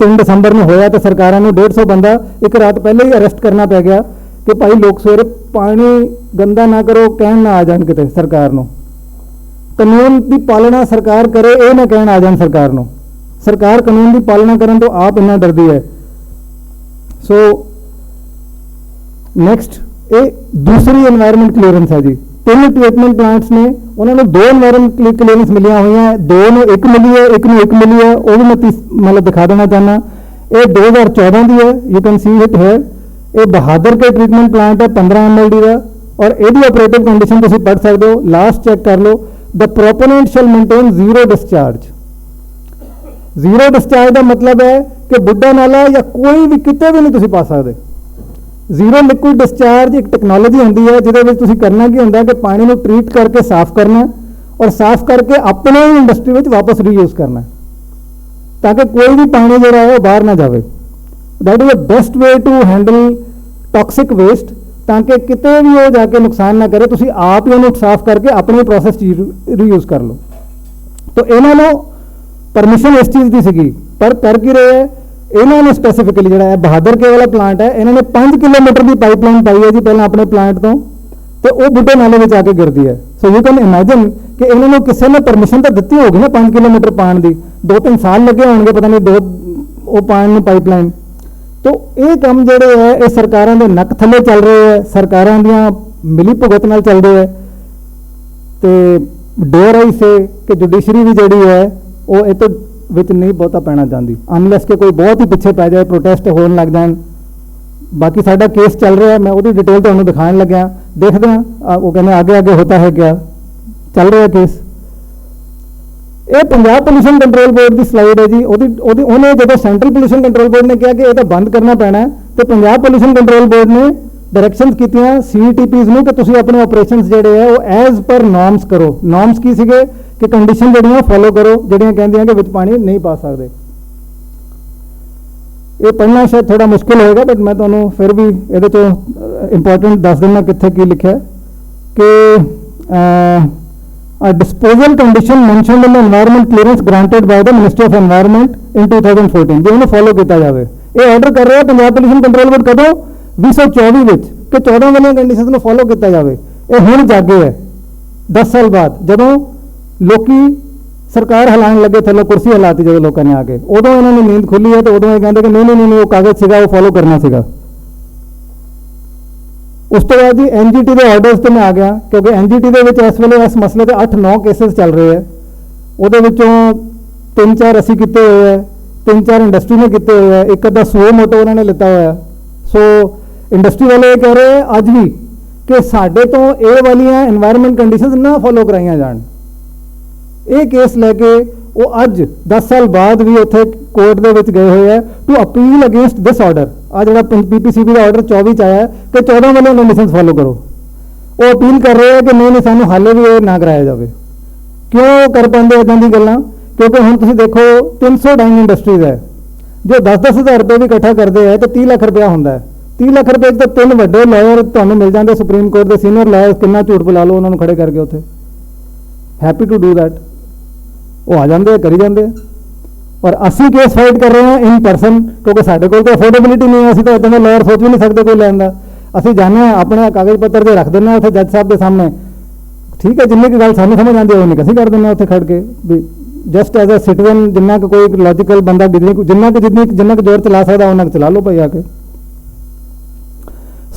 3 ਦਸੰਬਰ ਨੂੰ ਹੋਇਆ ਤਾਂ ਸਰਕਾਰਾਂ ਨੂੰ 150 ਬੰਦਾ ਇੱਕ ਰਾਤ ਪਹਿਲੇ ਹੀ ਅਰੈਸਟ ਕਰਨਾ ਪੈ ਗਿਆ ਕਿ ਭਾਈ ਲੋਕ ਸਵੇਰੇ ਪਾਣੀ ਗੰਦਾ ਨਾ ਕਰੋ, ਕਹਿਣ ਨਾ ਆ ਜਾਣ ਕਿਤੇ ਸਰਕਾਰ ਨੂੰ। ਕਾਨੂੰਨ ਦੀ ਪਾਲਣਾ ਸਰਕਾਰ ਕਰੇ, ਇਹ ਨਾ ਕਹਿਣ ਆ ਜਾਣ ਸਰਕਾਰ ਨੂੰ। ਸਰਕਾਰ ਕਾਨੂੰਨ ਦੀ ਪਾਲਣਾ ਕਰਨ ਤੋਂ ਆਪ ਇੰਨਾ ਡਰਦੀ ਹੈ। ਸੋ ਨੈਕਸਟ ਇਹ ਦੂਸਰੀ এনवायरमेंट ਕਲੀਅਰੈਂਸ ਹੈ ਜੀ। ਤਿੰਨ ਟ੍ਰੀਟਮੈਂਟ ਪਲਾਂਟਸ ਨੇ, ਉਹਨਾਂ ਨੂੰ ਦੋ এনवायरमेंट ਕਲੀਅਰੈਂਸ ਮਿਲੀਆਂ ਹੋਈਆਂ ਦੋ ਨੂੰ ਇੱਕ ਮਿਲੀ ਹੈ, ਇੱਕ ਨੂੰ ਇੱਕ ਮਿਲੀ ਹੈ। ਉਹ ਵੀ ਮੈਂ ਮਤਲਬ ਦਿਖਾ ਦੇਣਾ ਚਾਹਨਾ ਇਹ 2014 ਦੀ ਹੈ ਯੂ ਕੈਨ ਸੀ ਇਟ ਹੈ ਇਹ ਬਹਾਦਰ ਕੇ ਟ੍ਰੀਟਮੈਂਟ ਪਲਾਂਟ ਹੈ 15 ਐਮਐਲ ਦੀ ਦਾ ਔਰ ਇਹਦੀ ਆਪਰੇਟਿਵ ਕੰਡੀਸ਼ਨ ਤੁਸੀਂ ਪੜ੍ਹ ਸਕਦੇ ਹੋ। ਲਾਸਟ ਚੈੱਕ ਕਰ ਲਓ। The proponent shall maintain zero discharge zero discharge ਦਾ ਮਤਲਬ ਹੈ ਕਿ ਬੁੱਢਾ ਨਾਲਾ ਜਾਂ ਕੋਈ ਵੀ ਕਿਤੇ ਵੀ ਨਹੀਂ ਤੁਸੀਂ ਪਾ ਸਕਦੇ। ਜ਼ੀਰੋ ਲਿਕੁਇਡ ਡਿਸਚਾਰਜ ਇੱਕ ਟੈਕਨੋਲੋਜੀ ਹੁੰਦੀ ਹੈ, ਜਿਹਦੇ ਵਿੱਚ ਤੁਸੀਂ ਕਰਨਾ ਕੀ ਹੁੰਦਾ ਕਿ ਪਾਣੀ ਨੂੰ ਟ੍ਰੀਟ ਕਰਕੇ ਸਾਫ਼ ਕਰਨਾ ਔਰ ਸਾਫ਼ ਕਰਕੇ ਆਪਣੇ ਹੀ ਇੰਡਸਟਰੀ ਵਿੱਚ ਵਾਪਸ ਰੀਯੂਜ਼ ਕਰਨਾ। ਤਾਂ ਕਿ ਕੋਈ ਵੀ ਪਾਣੀ ਜਿਹੜਾ ਹੈ ਉਹ ਬਾਹਰ ਨਾ ਜਾਵੇ। That is a best way to handle toxic waste ਤਾਂ ਕਿ ਕਿਤੇ ਵੀ ਉਹ ਜਾ ਕੇ ਨੁਕਸਾਨ ਨਾ ਕਰੇ। ਤੁਸੀਂ ਆਪ ਹੀ ਉਹਨੂੰ ਸਾਫ਼ ਕਰਕੇ ਆਪਣੇ ਪ੍ਰੋਸੈਸ ਚ ਰੀਯੂਜ਼ ਕਰ ਲਓ। ਤਾਂ ਇਹਨਾਂ ਨੂੰ ਪਰਮਿਸ਼ਨ ਇਸ ਚੀਜ਼ ਦੀ ਸੀਗੀ। ਪਰ ਕਰ ਕੀ ਰਹੇ ਹੈ? ਇਹਨਾਂ ਨੇ ਸਪੈਸੀਫਿਕਲੀ ਜਿਹੜਾ ਹੈ ਬਹਾਦਰ ਕੇ ਵਾਲਾ ਪਲਾਂਟ ਹੈ, ਇਹਨਾਂ ਨੇ 5 ਕਿਲੋਮੀਟਰ ਦੀ ਪਾਈਪਲਾਈਨ ਪਾਈ ਹੈ ਜੀ ਪਹਿਲਾਂ ਆਪਣੇ ਪਲਾਂਟ ਤੋਂ, ਤੇ ਉਹ ਬੁੱਢੇ ਨਾਲੇ ਵਿੱਚ ਆ ਕੇ ਗਿਰਦੀ ਹੈ। ਸੋ ਯੂ ਕੈਨ ਇਮੇਜਿਨ ਕਿ ਇਹਨਾਂ ਨੂੰ ਕਿਸੇ ਨੇ ਪਰਮਿਸ਼ਨ ਤਾਂ ਦਿੱਤੀ ਹੋਗੀ ਨਾ 5 ਕਿਲੋਮੀਟਰ ਪਾਣ ਦੀ। 2-3 ਸਾਲ ਲੱਗੇ ਹੋਣਗੇ, ਪਤਾ ਨਹੀਂ ਦੋ ਉਹ ਪਾਣ ਨੂੰ ਪਾਈਪਲਾਈਨ ਤੋ ਇਹ ਕੰਮ ਜਿਹੜੇ ਹੈ, ਇਹ ਸਰਕਾਰਾਂ ਦੇ ਨੱਕ ਥੱਲੇ ਚੱਲ ਰਹੇ ਹੈ, ਸਰਕਾਰਾਂ ਦੀਆਂ ਮਿਲੀ ਭੁਗਤ ਨਾਲ ਚੱਲਦੇ ਹੈ। ਤੇ ਡੋਰ ਆਈ ਸੇ ਕਿ ਜੁਡੀਸ਼ਰੀ ਵੀ ਜਿਹੜੀ ਹੈ, ਉਹ ਇਹ ਤੋਂ ਵਿੱਚ ਨਹੀਂ ਬਹੁਤਾ ਪੈਣਾ ਚਾਹੁੰਦੀ। ਅਨਲੈਸ ਕਿ ਕੋਈ ਬਹੁਤ ਹੀ ਪਿੱਛੇ ਪੈ ਜਾਏ ਪ੍ਰੋਟੈਸਟ ਹੋਣ ਲੱਗ ਜਾਣ। ਬਾਕੀ ਸਾਡਾ ਕੇਸ ਚੱਲ ਰਿਹਾ ਹੈ ਮੈਂ ਉਹਦੀ ਡਿਟੇਲ ਤੁਹਾਨੂੰ ਦਿਖਾਉਣ ਲੱਗਿਆ। ਦੇਖਦੇ ਹਾਂ ਉਹ ਕਹਿੰਦੇ ਅੱਗੇ ਅੱਗੇ ਹੋਤਾ ਹੈ ਕਿਆ? ਚੱਲ ਰਿਹਾ ਕੇਸ ਇਹ ਪੰਜਾਬ ਪੋਲੂਸ਼ਨ ਕੰਟਰੋਲ ਬੋਰਡ ਦੀ ਸਲਾਈਡ ਹੈ ਜੀ। ਉਹਦੀ ਉਹਦੀ, ਉਹਨੇ ਜਦੋਂ ਸੈਂਟਰਲ ਪੋਲੂਸ਼ਨ ਕੰਟਰੋਲ ਬੋਰਡ ਨੇ ਕਿਹਾ ਕਿ ਇਹ ਤਾਂ ਬੰਦ ਕਰਨਾ ਪੈਣਾ ਹੈ, ਤੇ ਪੰਜਾਬ ਪੋਲੂਸ਼ਨ ਕੰਟਰੋਲ ਬੋਰਡ ਨੇ ਡਾਇਰੈਕਸ਼ਨਸ ਕੀਤੀਆਂ ਸੀਟੀਪੀਜ਼ ਨੂੰ ਕਿ ਤੁਸੀਂ ਆਪਣੇ ਆਪਰੇਸ਼ਨਸ ਜਿਹੜੇ ਹੈ ਉਹ ਐਜ਼ ਪਰ ਨਾਰਮਸ ਕਰੋ। ਨਾਰਮਸ ਕੀ ਸੀਗੇ? ਕਿ ਕੰਡੀਸ਼ਨ ਜਿਹੜੀਆਂ ਫੋਲੋ ਕਰੋ, ਜਿਹੜੀਆਂ ਕਹਿੰਦੀਆਂ ਕਿ ਵਿੱਚ ਪਾਣੀ ਨਹੀਂ ਪਾ ਸਕਦੇ। ਇਹ ਪੜ੍ਹਨਾ ਸ਼ਾਇਦ ਥੋੜਾ ਮੁਸ਼ਕਿਲ ਹੋਏਗਾ ਬਟ ਮੈਂ ਤੁਹਾਨੂੰ ਫਿਰ ਵੀ ਇਹਦੇ ਚੋਂ ਇੰਪੋਰਟੈਂਟ ਦੱਸ ਦਿੰਦਾ ਕਿੱਥੇ ਕੀ ਲਿਖਿਆ। ਕਿ a disposal condition mentioned in the environment clearance granted by the Ministry of Environment in 2014 ਜੇ ਉਹਨੂੰ ਫੋਲੋ ਕੀਤਾ ਜਾਵੇ। ਇਹ ਆਰਡਰ ਕਰ ਰਿਹਾ, ਪੰਜਾਬ ਪੋਲੂਸ਼ਨ ਕੰਟਰੋਲ ਬੋਰਡ ਕਦੋਂ? 2024 ਵਿੱਚ ਕਿ 14 ਵਾਲੀਆਂ ਕੰਡੀਸ਼ਨਸ ਨੂੰ ਫੋਲੋ ਕੀਤਾ ਜਾਵੇ। ਇਹ ਹੁਣ ਜਾਗੇ ਹੈ। 10 ਸਾਲ ਬਾਅਦ ਜਦੋਂ ਲੋਕੀ ਸਰਕਾਰ ਹਿਲਾਉਣ ਲੱਗੇ, ਥੱਲੇ ਕੁਰਸੀ ਹਿਲਾਤੀ ਜਦੋਂ ਲੋਕਾਂ ਨੇ ਆ ਕੇ। ਉਦੋਂ ਇਹਨਾਂ ਨੂੰ ਨੀਂਦ ਖੁੱਲੀ ਹੈ ਤੇ ਉਦੋਂ ਇਹ ਕਹਿੰਦੇ ਕਿ ਨਹੀਂ ਨਹੀਂ ਨਹੀਂ ਉਹ ਕਾਗਜ਼ ਸੀਗਾ, ਉਹ ਫੋਲੋ ਕਰਨਾ ਸੀਗਾ। ਉਸ ਤੋਂ ਬਾਅਦ ਜੀ ਐਨਜੀਟੀ ਦੇ ਆਰਡਰਸ ਤੇ ਮੈਂ ਆ ਗਿਆ, ਕਿਉਂਕਿ ਐਨਜੀਟੀ ਦੇ ਵਿੱਚ ਇਸ ਵੇਲੇ ਇਸ ਮਸਲੇ ਤੇ 8-9 ਕੇਸਸ ਚੱਲ ਰਹੇ ਹੈ। ਉਹਦੇ ਵਿੱਚੋਂ ਤਿੰਨ, ਚਾਰ ਅਸੀਂ ਕੀਤੇ ਹੋਏ ਹੈ, ਤਿੰਨ, ਚਾਰ ਇੰਡਸਟਰੀ ਨੇ ਕੀਤੇ ਹੋਏ ਹੈ, ਇੱਕ ਅੱਧਾ ਸੋ ਮੋਟੋ ਉਹਨਾਂ ਨੇ ਲਿੱਤਾ ਹੋਇਆ। ਸੋ ਇੰਡਸਟਰੀ ਵਾਲੇ ਕਹਿ ਰਹੇ ਅੱਜ ਵੀ ਕਿ ਸਾਡੇ ਤੋਂ ਇਹ ਵਾਲੀਆਂ এনवायरमेंट ਕੰਡੀਸ਼ਨਸ ਨਾ ਫੋਲੋ ਕਰਾਈਆਂ ਜਾਣ। ਇਹ ਕੇਸ ਲੈ ਕੇ ਉਹ ਅੱਜ 10 ਸਾਲ ਬਾਅਦ ਵੀ ਉੱਥੇ ਕੋਰਟ ਦੇ ਵਿੱਚ ਗਏ ਹੋਏ ਆ to appeal against this order ਆ ਜਿਹੜਾ ਪੀਪੀਸੀਬੀ ਦਾ ਆਰਡਰ 24 ਚ ਆਇਆ ਕਿ 14 ਵਾਲੇ ਕੰਡੀਸ਼ਨਸ ਫੋਲੋ ਕਰੋ। ਉਹ ਅਪੀਲ ਕਰ ਰਹੇ ਆ ਕਿ ਨਹੀਂ ਨਹੀਂ, ਸਾਨੂੰ ਹਾਲੇ ਵੀ ਇਹ ਨਾ ਕਰਾਇਆ ਜਾਵੇ। ਕਿਉਂ ਕਰ ਪਾਉਂਦੇ ਇਦਾਂ ਦੀ ਗੱਲਾਂ? ਕਿਉਂਕਿ ਹੁਣ ਤੁਸੀਂ ਦੇਖੋ 300 ਡਾਈਨ ਇੰਡਸਟਰੀਜ਼ ਹੈ। ਜੋ 10-10000 ਰੁਪਏ ਵੀ ਇਕੱਠਾ ਕਰਦੇ ਆ ਤਾਂ 30 ਲੱਖ ਰੁਪਏ ਹੁੰਦਾ ਹੈ। 30 ਲੱਖ ਰੁਪਏ 'ਚ ਤਾਂ ਤਿੰਨ ਵੱਡੇ ਲਾਇਰ ਤੁਹਾਨੂੰ ਮਿਲ ਜਾਂਦੇ ਸੁਪਰੀਮ ਕੋਰਟ ਦੇ ਸੀਨੀਅਰ ਲਾਇਰ ਕਿੰਨਾ ਝੂਠ ਬੁਲਾ ਲਓ ਉਹਨਾਂ ਨੂੰ ਖੜੇ ਕਰਕੇ ਉੱਥੇ। ਹੈਪੀ ਟੂ ਡੂ ਥੈਟ ਉਹ ਆ ਜਾਂਦੇ ਆ, ਕਰੀ ਜਾਂਦੇ ਆ। ਔਰ ਅਸੀਂ ਕੇਸ ਫਾਈਟ ਕਰ ਰਹੇ ਹਾਂ ਇਨ ਪਰਸਨ ਕਿਉਂਕਿ ਸਾਡੇ ਕੋਲ ਤਾਂ ਅਫੋਰਡੇਬਿਲਿਟੀ ਨਹੀਂ ਹੈ, ਅਸੀਂ ਤਾਂ ਇਦਾਂ ਦਾ ਲਾਇਰ ਸੋਚ ਵੀ ਨਹੀਂ ਸਕਦੇ ਕੋਈ ਲੈਣ ਦਾ। ਅਸੀਂ ਜਾਣਦੇ ਹਾਂ, ਆਪਣੇ ਕਾਗਜ਼ ਪੱਤਰ ਤੇ ਰੱਖ ਦਿੰਦੇ ਹਾਂ ਉੱਥੇ ਜੱਜ ਸਾਹਿਬ ਦੇ ਸਾਹਮਣੇ। ਠੀਕ ਹੈ, ਜਿੰਨੀ ਕੁ ਗੱਲ ਸਾਨੂੰ ਸਮਝ ਆਉਂਦੀ ਹੈ ਉਹ ਅਸੀਂ ਕਰ ਦਿੰਦੇ ਹਾਂ ਉੱਥੇ ਖੜ ਕੇ। We just as a citizen ਜਿੰਨਾ ਕੁ ਕੋਈ ਲੌਜੀਕਲ ਬੰਦਾ ਜਿੰਨੀ ਕੁ- ਜਿੰਨਾ ਕਿ ਜਿੰਨੀ ਜਿੰਨਾ ਕੁ ਜ਼ੋਰ ਚਲਾ ਸਕਦਾ, ਉਹਨਾਂ ਕੁ ਚਲਾ ਲਓ ਭਾਈ ਆ ਕੇ।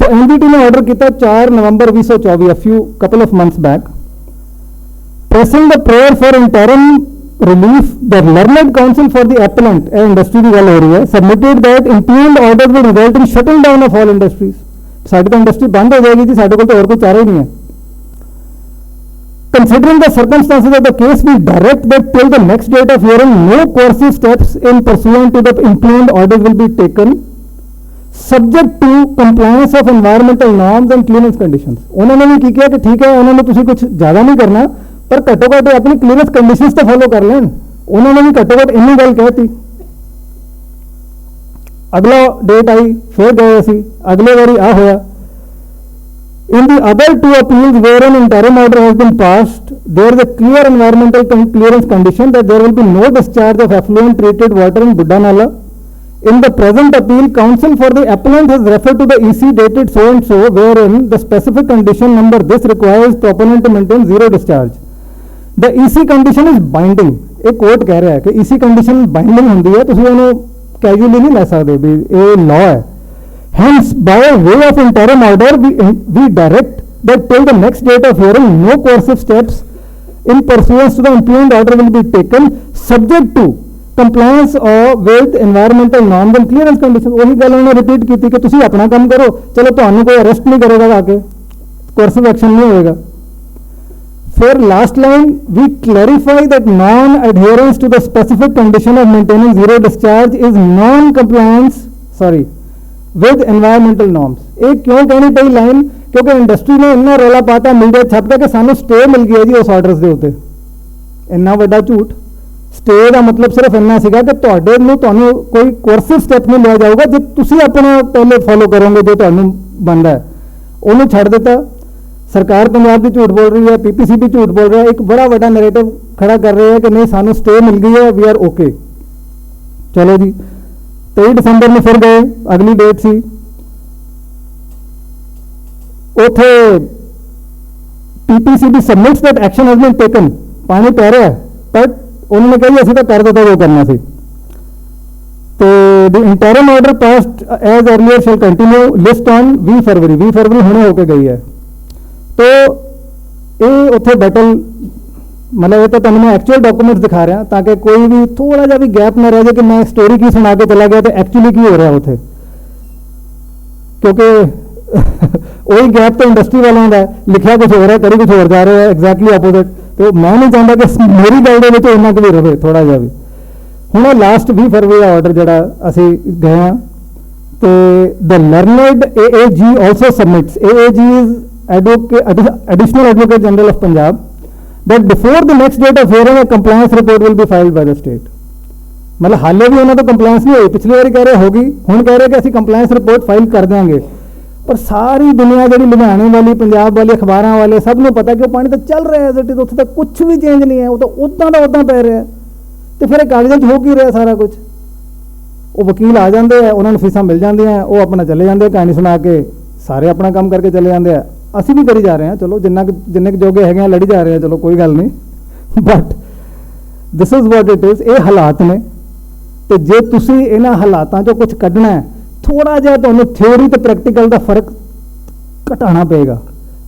ਸੋ ਐਨਡੀਟੀ ਨੇ ਆਰਡਰ ਕੀਤਾ 4 ਨਵੰਬਰ 2024 a few couple of months back pressing the prayer for interim relief, the learned counsel for the appellant, ਇਹ industry ਦੀ ਗੱਲ ਹੋ ਰਹੀ ਹੈ, submitted that impugned order will result in shutting down of all industries. ਸਾਡੀ ਤਾਂ ਇੰਡਸਟਰੀ ਬੰਦ ਹੋ ਜਾਏਗੀ ਜੀ ਸਾਡੇ ਕੋਲ ਤਾਂ ਹੋਰ ਕੋਈ ਚਾਰਾ ਹੀ ਨਹੀਂ ਹੈ Considering the circumstances of the case, we direct that till the next date of hearing, no coercive steps in pursuant to the impugned order will be taken, subject to compliance of environmental norms and clearance conditions. ਉਹਨਾਂ ਨੇ ਵੀ ਕੀ ਕਿਹਾ ਕਿ ਠੀਕ ਹੈ ਉਹਨਾਂ ਨੂੰ ਤੁਸੀਂ ਕੁਝ ਜ਼ਿਆਦਾ ਨਹੀਂ ਕਰਨਾ ਪਰ ਘੱਟੋ ਘੱਟ ਇਹ ਆਪਣੀ ਕਲੀਅਰੈਂਸ ਕੰਡੀਸ਼ਨਸ ਤਾਂ ਫੋਲੋ ਕਰ ਲੈਣ ਉਹਨਾਂ ਨੇ ਵੀ ਘੱਟੋ ਘੱਟ ਇੰਨੀ ਗੱਲ ਕਹਿਤੀ ਅਗਲਾ ਡੇਟ ਆਈ ਫਿਰ ਗਏ ਅਸੀਂ ਅਗਲੇ ਵਾਰੀ ਆ ਹੋਇਆ In the other two appeals where an interim order has been passed, there is a clear environmental con- clearance condition that there will be no discharge of effluent treated water in Buddha Nala. In the present appeal, counsel for the appellant has referred to the EC dated so and so wherein the specific condition number this requires proponent to maintain zero discharge. The EC condition is binding. ਇਹ ਕੋਰਟ ਕਹਿ ਰਿਹਾ ਹੈ ਕਿ EC condition binding ਹੁੰਦੀ ਹੈ ਤੁਸੀਂ ਉਹਨੂੰ ਕੈਜੂਅਲੀ ਨਹੀਂ ਲੈ ਸਕਦੇ ਵੀ ਇਹ law ਹੈ Hence, by way of interim order, we, we direct that till the next date of hearing, no coercive steps in pursuance to the impugned order will be taken, subject to compliance of with environmental norms and clearance condition वही गल उन्होंने रिपीट की थी कि तुम अपना काम करो चलो थानू तो कोई अरेस्ट नहीं करेगा आके कोर्स ऑफ़ एक्शन नहीं होगा फिर last line we clarify that non adherence to the specific condition of maintaining zero discharge is non compliance sorry with environmental norms एक क्यों कहनी पड़ी लाइन क्योंकि इंडस्ट्री ने इन्ना रौला पाता मिल गया कि सानू स्टे मिल गया जी उस ऑर्डर के उत्ते इन्ना वा झूठ ਸਟੇ ਦਾ ਮਤਲਬ ਸਿਰਫ ਇੰਨਾ ਸੀਗਾ ਕਿ ਤੁਹਾਡੇ ਨੂੰ ਤੁਹਾਨੂੰ ਕੋਈ ਕੋਰਸਿਵ ਸਟੈਪ ਨਹੀਂ ਲਿਆ ਜਾਊਗਾ, ਜੇ ਤੁਸੀਂ ਆਪਣਾ ਪਹਿਲੇ ਫੋਲੋ ਕਰੋਗੇ ਜੋ ਤੁਹਾਨੂੰ ਬਣਦਾ ਉਹਨੂੰ ਛੱਡ ਦਿੱਤਾ। ਸਰਕਾਰ ਪੰਜਾਬ ਦੀ ਝੂਠ ਬੋਲ ਰਹੀ ਹੈ ਪੀਪੀਸੀ ਵੀ ਝੂਠ ਬੋਲ ਰਿਹਾ ਇੱਕ ਬੜਾ ਵੱਡਾ ਨੈਰੇਟਿਵ ਖੜਾ ਕਰ ਰਹੇ ਹੈ ਕਿ ਨਹੀਂ, ਸਾਨੂੰ ਸਟੇ ਮਿਲ ਗਈ ਹੈ ਵੀ ਆਰ ਓਕੇ ਚਲੋ ਜੀ 23 ਦਸੰਬਰ ਨੂੰ ਫਿਰ ਗਏ, ਅਗਲੀ ਡੇਟ ਸੀ। ਉਥੇ PPCB submits that action has been taken ਪਾਣੀ ਪੈ ਰਿਹਾ ਬਟ ਉਹਨਾਂ ਨੇ ਕਿਹਾ ਜੀ ਅਸੀਂ ਤਾਂ ਕਰ ਦਿੱਤਾ ਜੋ ਕਰਨਾ ਸੀ ਤੇ the interim order passed as earlier shall continue list on 20 ਫਰਵਰੀ 20 ਫਰਵਰੀ ਹੁਣੇ ਹੋ ਕੇ ਗਈ ਹੈ ਤੋ ਇਹ ਉੱਥੇ ਬੈਟਲ ਮਤਲਬ ਇਹ ਤਾਂ ਤੁਹਾਨੂੰ ਮੈਂ ਐਕਚੁਅਲ ਡਾਕੂਮੈਂਟਸ ਦਿਖਾ ਰਿਹਾ ਤਾਂ ਕਿ ਕੋਈ ਵੀ ਥੋੜਾ ਜਿਹਾ ਵੀ ਗੈਪ ਨਾ ਰਹਿ ਜਾਏ ਕਿ ਮੈਂ ਸਟੋਰੀ ਕੀ ਸੁਣਾ ਕੇ ਚਲਾ ਗਿਆ ਤੇ ਐਕਚੁਅਲੀ ਕੀ ਹੋ ਰਿਹਾ ਉੱਥੇ ਕਿਉਂਕਿ ਉਹੀ ਗੈਪ ਤਾਂ ਇੰਡਸਟਰੀ ਵਾਲਿਆਂ ਦਾ ਹੈ। ਲਿਖਿਆ ਕੁਝ ਹੋਰ ਹੈ ਕਰੀ ਕੁਝ ਹੋਰ ਜਾ ਰਿਹਾ ਹੈ ਐਗਜ਼ੈਕਟਲੀ ਆਪੋਜ਼ਿਟ ਤੇ ਮੈਂ ਨਹੀਂ ਚਾਹੁੰਦਾ ਕਿ ਮੇਰੀ ਗੱਲ ਦੇ ਵਿੱਚ ਇੰਨਾ ਕੁ ਵੀ ਰਵੇ ਥੋੜਾ ਜਿਹਾ ਵੀ। ਹੁਣ ਉਹ ਲਾਸਟ 20 ਫਰਵਰੀ ਦਾ ਆਰਡਰ ਜਿਹੜਾ ਅਸੀਂ ਗਏ ਆ ਤੇ the learned AAG also submits AAG is advocate additional advocate general of Punjab that before the next date of hearing, a compliance report will be filed by the state ਮਤਲਬ ਹਾਲੇ ਵੀ ਉਹਨਾਂ ਤੋਂ ਕੰਪਲਾਈਂਸ ਨਹੀਂ ਹੋਈ ਪਿਛਲੀ ਵਾਰੀ ਕਹਿ ਰਹੇ ਹੋ ਗਈ ਹੁਣ ਕਹਿ ਰਹੇ ਕਿ ਅਸੀਂ ਕੰਪਲਾਈਂਸ ਰਿਪੋਰਟ ਫਾਈਲ ਕਰ ਦਿਆਂਗੇ ਪਰ ਸਾਰੀ ਦੁਨੀਆ ਜਿਹੜੀ ਲੁਧਿਆਣੇ ਵਾਲੀ, ਪੰਜਾਬ ਵਾਲੀ, ਅਖਬਾਰਾਂ ਵਾਲੇ ਸਭ ਨੂੰ ਪਤਾ ਕਿ ਉਹ ਪਾਣੀ ਤਾਂ ਚੱਲ ਰਿਹਾ ਹੈ ਜਿੱਤੇ ਉੱਥੇ ਤਾਂ ਕੁਝ ਵੀ ਚੇਂਜ ਨਹੀਂ ਹੈ, ਉਹ ਤਾਂ ਉਦਾਂ ਦਾ ਉਦਾਂ ਪੈ ਰਿਹਾ ਹੈ। ਤੇ ਫਿਰ ਇਹ ਕਾਗਜ਼ਾਂ 'ਚ ਹੋ ਕੀ ਰਿਹਾ ਸਾਰਾ ਕੁਝ ਉਹ ਵਕੀਲ ਆ ਜਾਂਦੇ ਆ, ਉਹਨਾਂ ਨੂੰ ਫੀਸਾਂ ਮਿਲ ਜਾਂਦੀਆਂ ਉਹ ਆਪਣਾ ਚਲੇ ਜਾਂਦੇ ਕਹਾਣੀ ਸੁਣਾ ਕੇ ਸਾਰੇ ਆਪਣਾ ਕੰਮ ਕਰਕੇ ਚਲੇ ਜਾਂਦੇ ਆ। ਅਸੀਂ ਵੀ ਕਰੀ ਜਾ ਰਹੇ ਹਾਂ, ਚਲੋ ਜਿੰਨਾ ਕੁ ਜਿੰਨੇ ਕੁ ਜੋਗੇ ਹੈਗੇ ਆ, ਲੜੀ ਜਾ ਰਹੇ ਆ, ਚਲੋ ਕੋਈ ਗੱਲ ਨਹੀਂ। But this is what it is ਇਹ ਹਾਲਾਤ ਨੇ। ਤੇ ਜੇ ਤੁਸੀਂ ਇਹਨਾਂ ਹਾਲਾਤਾਂ 'ਚੋਂ ਕੁਝ ਕੱਢਣਾ ਹੈ ਥੋੜਾ ਜਿਹਾ ਤੁਹਾਨੂੰ ਥਿਉਰੀ ਤੇ ਪ੍ਰੈਕਟੀਕਲ ਦਾ ਫਰਕ ਘਟਾਉਣਾ ਪਏਗਾ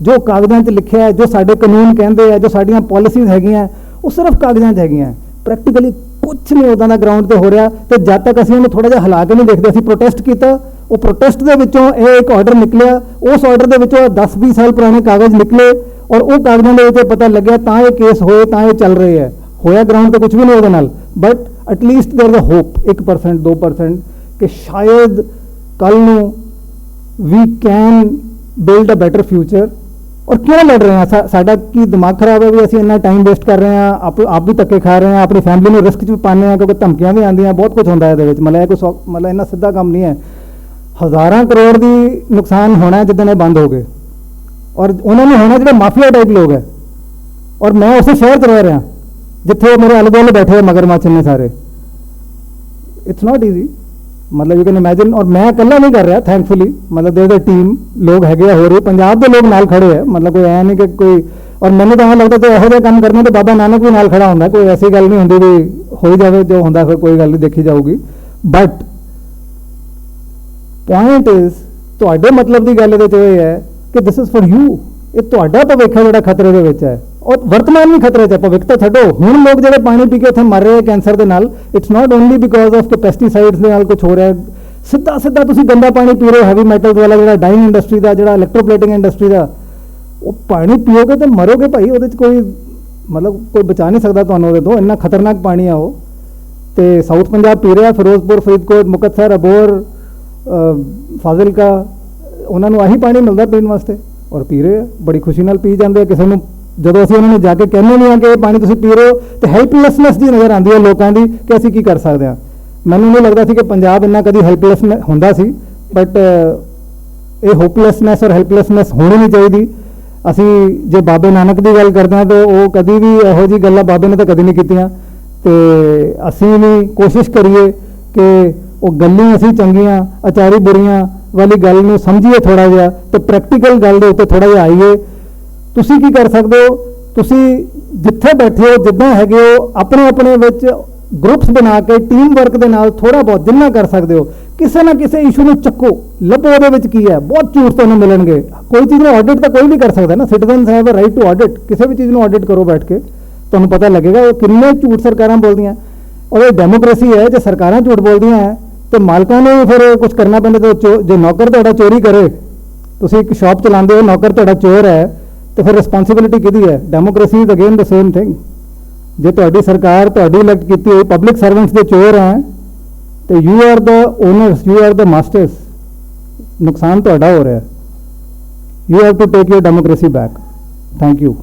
ਜੋ ਕਾਗਜ਼ਾਂ 'ਚ ਲਿਖਿਆ ਹੈ ਜੋ ਸਾਡੇ ਕਾਨੂੰਨ ਕਹਿੰਦੇ ਆ ਜੋ ਸਾਡੀਆਂ ਪਾਲਿਸੀਜ਼ ਹੈਗੀਆਂ ਉਹ ਸਿਰਫ ਕਾਗਜ਼ਾਂ 'ਚ ਹੈਗੀਆਂ ਪ੍ਰੈਕਟੀਕਲੀ ਕੁਝ ਨਹੀਂ ਉਦਾਂ ਦਾ ਗਰਾਊਂਡ ਤੇ ਹੋ ਰਿਹਾ ਤੇ ਜਦ ਤੱਕ ਅਸੀਂ ਉਹਨੂੰ ਥੋੜਾ ਜਿਹਾ ਹਿਲਾ ਕੇ ਨਹੀਂ ਦੇਖਦੇ ਅਸੀਂ ਪ੍ਰੋਟੈਸਟ ਕੀਤਾ ਉਹ ਪ੍ਰੋਟੈਸਟ ਦੇ ਵਿੱਚੋਂ ਇਹ ਇੱਕ ਆਰਡਰ ਨਿਕਲਿਆ ਉਸ ਆਰਡਰ ਦੇ ਵਿੱਚੋਂ 10-20 ਸਾਲ ਪੁਰਾਣੇ ਕਾਗਜ਼ ਨਿਕਲੇ ਔਰ ਉਹ ਕਾਗਜ਼ਾਂ ਦੇ ਵਿੱਚ ਇਹ ਪਤਾ ਲੱਗਿਆ ਤਾਂ ਇਹ ਕੇਸ ਹੋਏ ਤਾਂ ਇਹ ਚੱਲ ਰਹੇ ਹੈ ਹੋਇਆ ਗਰਾਊਂਡ ਤੇ ਕੁਝ ਵੀ ਨਹੀਂ ਉਹਦੇ ਨਾਲ but at least there is a hope 1% 2% ਕਿ ਸ਼ਾਇਦ ਕੱਲ ਨੂੰ we can build a better future ਔਰ ਕਿਉਂ ਲੜ ਰਹੇ ਹਾਂ? ਸਾਡਾ ਕੀ ਦਿਮਾਗ ਖਰਾਬ ਹੈ ਵੀ ਅਸੀਂ ਇੰਨਾ ਟਾਈਮ ਵੇਸਟ ਕਰ ਰਹੇ ਹਾਂ, ਆਪ ਆਪ ਵੀ ਧੱਕੇ ਖਾ ਰਹੇ ਹਾਂ, ਆਪਣੀ ਫੈਮਿਲੀ ਨੂੰ ਰਿਸਕ 'ਚ ਵੀ ਪਾਉਂਦੇ ਹਾਂ ਕਿਉਂਕਿ ਧਮਕੀਆਂ ਵੀ ਆਉਂਦੀਆਂ, ਬਹੁਤ ਕੁਝ ਹੁੰਦਾ ਹੈ ਇਹਦੇ ਵਿੱਚ। ਮਤਲਬ ਇਹ ਕੋਈ ਸੌ- ਮਤਲਬ ਇੰਨਾ ਸਿੱਧਾ ਕੰਮ ਨਹੀਂ ਹੈ। ਹਜ਼ਾਰਾਂ ਕਰੋੜ ਦੀ ਨੁਕਸਾਨ ਹੋਣਾ ਹੈ ਜਿੱਦਣ ਇਹ ਬੰਦ ਹੋ ਗਏ। ਔਰ ਉਹਨਾਂ ਨੂੰ ਹੋਣਾ ਜਿਹੜੇ ਮਾਫੀਆ ਟਾਈਪ ਲੋਕ ਹੈ। ਔਰ ਮੈਂ ਉਸੇ ਸ਼ਹਿਰ 'ਚ ਰਹਿ ਰਿਹਾ, ਜਿੱਥੇ ਮੇਰੇ ਆਲੇ ਦੁਆਲੇ ਬੈਠੇ ਆ ਮਗਰਮੱਛ ਨੇ ਸਾਰੇ। ਇਟਸ ਨਾਟ ਈਜ਼ੀ ਮਤਲਬ ਯੂ ਕੈਨ ਇਮੇਜਿਨ ਔਰ ਮੈਂ ਇਕੱਲਾ ਨਹੀਂ ਕਰ ਰਿਹਾ ਥੈਂਕਫੁਲੀ ਮਤਲਬ ਦੇਰ ਦਾ ਟੀਮ ਲੋਕ ਹੈਗੇ ਆ, ਹੋ ਰਹੇ ਪੰਜਾਬ ਦੇ ਲੋਕ ਨਾਲ ਖੜੇ ਆ, ਮਤਲਬ ਕੋਈ ਐ ਨਹੀਂ ਕਿ ਕੋਈ, ਔਰ ਮੈਨੂੰ ਤਾਂ ਐਂ ਲੱਗਦਾ ਕਿ ਇਹੋ ਜਿਹਾ ਕੰਮ ਕਰਨਾ ਤੇ ਬਾਬਾ ਨਾਨਕ ਵੀ ਨਾਲ ਖੜਾ ਹੁੰਦਾ, ਕੋਈ ਐਸੀ ਗੱਲ ਨਹੀਂ ਹੁੰਦੀ ਵੀ ਹੋਈ ਜਾਵੇ, ਜੋ ਹੁੰਦਾ ਫਿਰ ਕੋਈ ਗੱਲ ਨਹੀਂ, ਦੇਖੀ ਜਾਊਗੀ। ਬਟ ਪੁਆਇੰਟ ਇਜ਼ ਤੁਹਾਡੇ ਮਤਲਬ ਦੀ ਗੱਲ ਇਹਦੇ ਚ ਇਹ ਹੈ ਕਿ ਦਿਸ ਇਜ਼ ਫॉर ਯੂ ਇਹ ਤੁਹਾਡਾ ਭਵਿੱਖ ਜਿਹੜਾ ਖਤਰੇ ਦੇ ਵਿੱਚ ਹੈ। ਔਰ ਵਰਤਮਾਨ ਵੀ ਖਤਰੇ 'ਚ ਹੈ ਭਵਿੱਖ ਤਾਂ ਛੱਡੋ। ਹੁਣ ਲੋਕ ਜਿਹੜੇ ਪਾਣੀ ਪੀ ਕੇ ਉੱਥੇ ਮਰ ਰਹੇ ਕੈਂਸਰ ਦੇ ਨਾਲ it's not only because of ਕਿ ਪੈਸਟੀਸਾਈਡਸ ਦੇ ਨਾਲ ਕੁਝ ਹੋ ਰਿਹਾ ਸਿੱਧਾ ਸਿੱਧਾ ਤੁਸੀਂ ਗੰਦਾ ਪਾਣੀ ਪੀ ਰਹੇ ਹੋ ਹੈਵੀ ਮੈਟਲਸ ਵਾਲਾ ਜਿਹੜਾ ਡਾਈਂਗ ਇੰਡਸਟਰੀ ਦਾ, ਜਿਹੜਾ ਇਲੈਕਟ੍ਰੋਪਲੇਟਿੰਗ ਇੰਡਸਟਰੀ ਦਾ, ਉਹ ਪਾਣੀ ਪੀਓਗੇ ਤੇ ਮਰੋਗੇ ਭਾਈ, ਉਹਦੇ 'ਚ ਕੋਈ ਮਤਲਬ ਕੋਈ ਬਚਾ ਨਹੀਂ ਸਕਦਾ ਤੁਹਾਨੂੰ ਉਹਦੇ ਤੋਂ, ਇੰਨਾ ਖਤਰਨਾਕ ਪਾਣੀ ਆ ਉਹ। ਤੇ ਸਾਊਥ ਪੰਜਾਬ ਪੀ ਰਿਹਾ, ਫਿਰੋਜ਼ਪੁਰ, ਫਰੀਦਕੋਟ, ਮੁਕਤਸਰ ਅਬੋਰ ਫਾਜ਼ਿਲਕਾ, ਉਹਨਾਂ ਨੂੰ ਆਹੀ ਪਾਣੀ ਮਿਲਦਾ ਪੀਣ ਵਾਸਤੇ। ਔਰ ਪੀ ਰਹੇ ਆ, ਬੜੀ ਖੁਸ਼ੀ ਨਾਲ ਪੀ ਜਾਂਦੇ ਕਿਸੇ ਨੂੰ ਜਦੋਂ ਅਸੀਂ ਉਹਨਾਂ ਨੂੰ ਜਾ ਕੇ ਕਹਿੰਦੇ ਨਹੀਂ ਆ ਕਿ ਇਹ ਪਾਣੀ ਤੁਸੀਂ ਪੀ ਰਹੇ ਹੋ, ਤੇ ਹੈਲਪਲੈਸਨੈਸ ਦੀ ਨਜ਼ਰ ਆਉਂਦੀ ਹੈ ਲੋਕਾਂ ਦੀ ਕਿ ਅਸੀਂ ਕੀ ਕਰ ਸਕਦੇ ਹਾਂ। ਮੈਨੂੰ ਨਹੀਂ ਲੱਗਦਾ ਸੀ ਕਿ ਪੰਜਾਬ ਇੰਨਾ ਕਦੀ ਹੈਲਪਲੈਸ ਹੁੰਦਾ ਸੀ ਬਟ ਇਹ ਹੋਪਲੈਸਨੈਸ ਔਰ ਹੈਲਪਲੈਸਨੈਸ ਹੋਣੀ ਨਹੀਂ ਚਾਹੀਦੀ। ਅਸੀਂ ਜੇ ਬਾਬੇ ਨਾਨਕ ਦੀ ਗੱਲ ਕਰਦੇ ਹਾਂ, ਤਾਂ ਉਹ ਕਦੀ ਵੀ ਇਹੋ ਜੀ ਗੱਲਾਂ ਬਾਬੇ ਨੇ ਤਾਂ ਕਦੀ ਨਹੀਂ ਕੀਤੀਆਂ। ਤੇ ਅਸੀਂ ਵੀ ਕੋਸ਼ਿਸ਼ ਕਰੀਏ ਕਿ ਉਹ ਗੱਲਾਂ ਅਸੀਂ ਚੰਗੀਆਂ, ਅਚਾਰੀ ਬੁਰੀਆਂ ਵਾਲੀ ਗੱਲ ਨੂੰ ਸਮਝੀਏ ਥੋੜਾ ਜਿਹਾ, ਤੇ ਪ੍ਰੈਕਟੀਕਲ ਗੱਲ ਦੇ ਉੱਤੇ ਥੋੜਾ ਜਿਹਾ ਆਈਏ। ਤੁਸੀਂ ਕੀ ਕਰ ਸਕਦੇ ਹੋ? ਤੁਸੀਂ ਜਿੱਥੇ ਬੈਠੇ ਹੋ, ਜਿੱਦਾਂ ਹੈਗੇ ਹੋ ਆਪਣੇ ਆਪਣੇ ਵਿੱਚ ਗਰੁੱਪਸ ਬਣਾ ਕੇ ਟੀਮ ਵਰਕ ਦੇ ਨਾਲ ਥੋੜਾ ਬਹੁਤ ਜਿੰਨਾ ਕਰ ਸਕਦੇ ਹੋ। ਕਿਸੇ ਨਾ ਕਿਸੇ ਇਸ਼ੂ ਨੂੰ ਚੱਕੋ। ਲੱਭੋ ਉਹਦੇ ਵਿੱਚ ਕੀ ਹੈ? ਬਹੁਤ ਝੂਠ ਤੁਹਾਨੂੰ ਮਿਲਣਗੇ। ਕੋਈ ਚੀਜ਼ ਨੂੰ ਆਡਿਟ ਤਾਂ ਕੋਈ ਵੀ ਕਰ ਸਕਦਾ ਨਾ। Citizens have a right to audit ਕਿਸੇ ਵੀ ਚੀਜ਼ ਨੂੰ ਆਡਿਟ ਕਰੋ ਬੈਠ ਕੇ। ਤੁਹਾਨੂੰ ਪਤਾ ਲੱਗੇਗਾ ਉਹ ਕਿੰਨੇ ਝੂਠ ਸਰਕਾਰਾਂ ਬੋਲਦੀਆਂ। ਔਰ ਇਹ ਡੈਮੋਕ੍ਰੇਸੀ ਹੈ, ਜੇ ਸਰਕਾਰਾਂ ਝੂਠ ਬੋਲਦੀਆਂ ਹੈ, ਤੇ ਮਾਲਕਾਂ ਨੂੰ ਵੀ ਫਿਰ ਕੁਝ ਕਰਨਾ ਪੈਂਦਾ ਤੇ ਚੋ- ਜੇ ਨੌਕਰ ਤੁਹਾਡਾ ਚੋਰੀ ਕਰੇ, ਤੁਸੀਂ ਇੱਕ ਸ਼ਾਪ ਚਲਾਉਂਦੇ ਹੋ, ਨੌਕਰ ਤੁਹਾਡਾ ਚੋਰ ਹੈ ਤੇ ਫਿਰ ਰਿਸਪੌਂਸਿਬਿਲਿਟੀ ਕਿਹਦੀ ਹੈ? Democracy is again the same thing ਜੇ ਤੁਹਾਡੀ ਸਰਕਾਰ ਤੁਹਾਡੀ ਇਲੈਕਟ ਕੀਤੀ ਹੋਈ ਪਬਲਿਕ ਸਰਵੈਂਟਸ ਦੇ ਚੋਰ ਹੈ, ਤੇ you are the owners you are the masters ਨੁਕਸਾਨ ਤੁਹਾਡਾ ਹੋ ਰਿਹਾ you have to take your democracy back thank you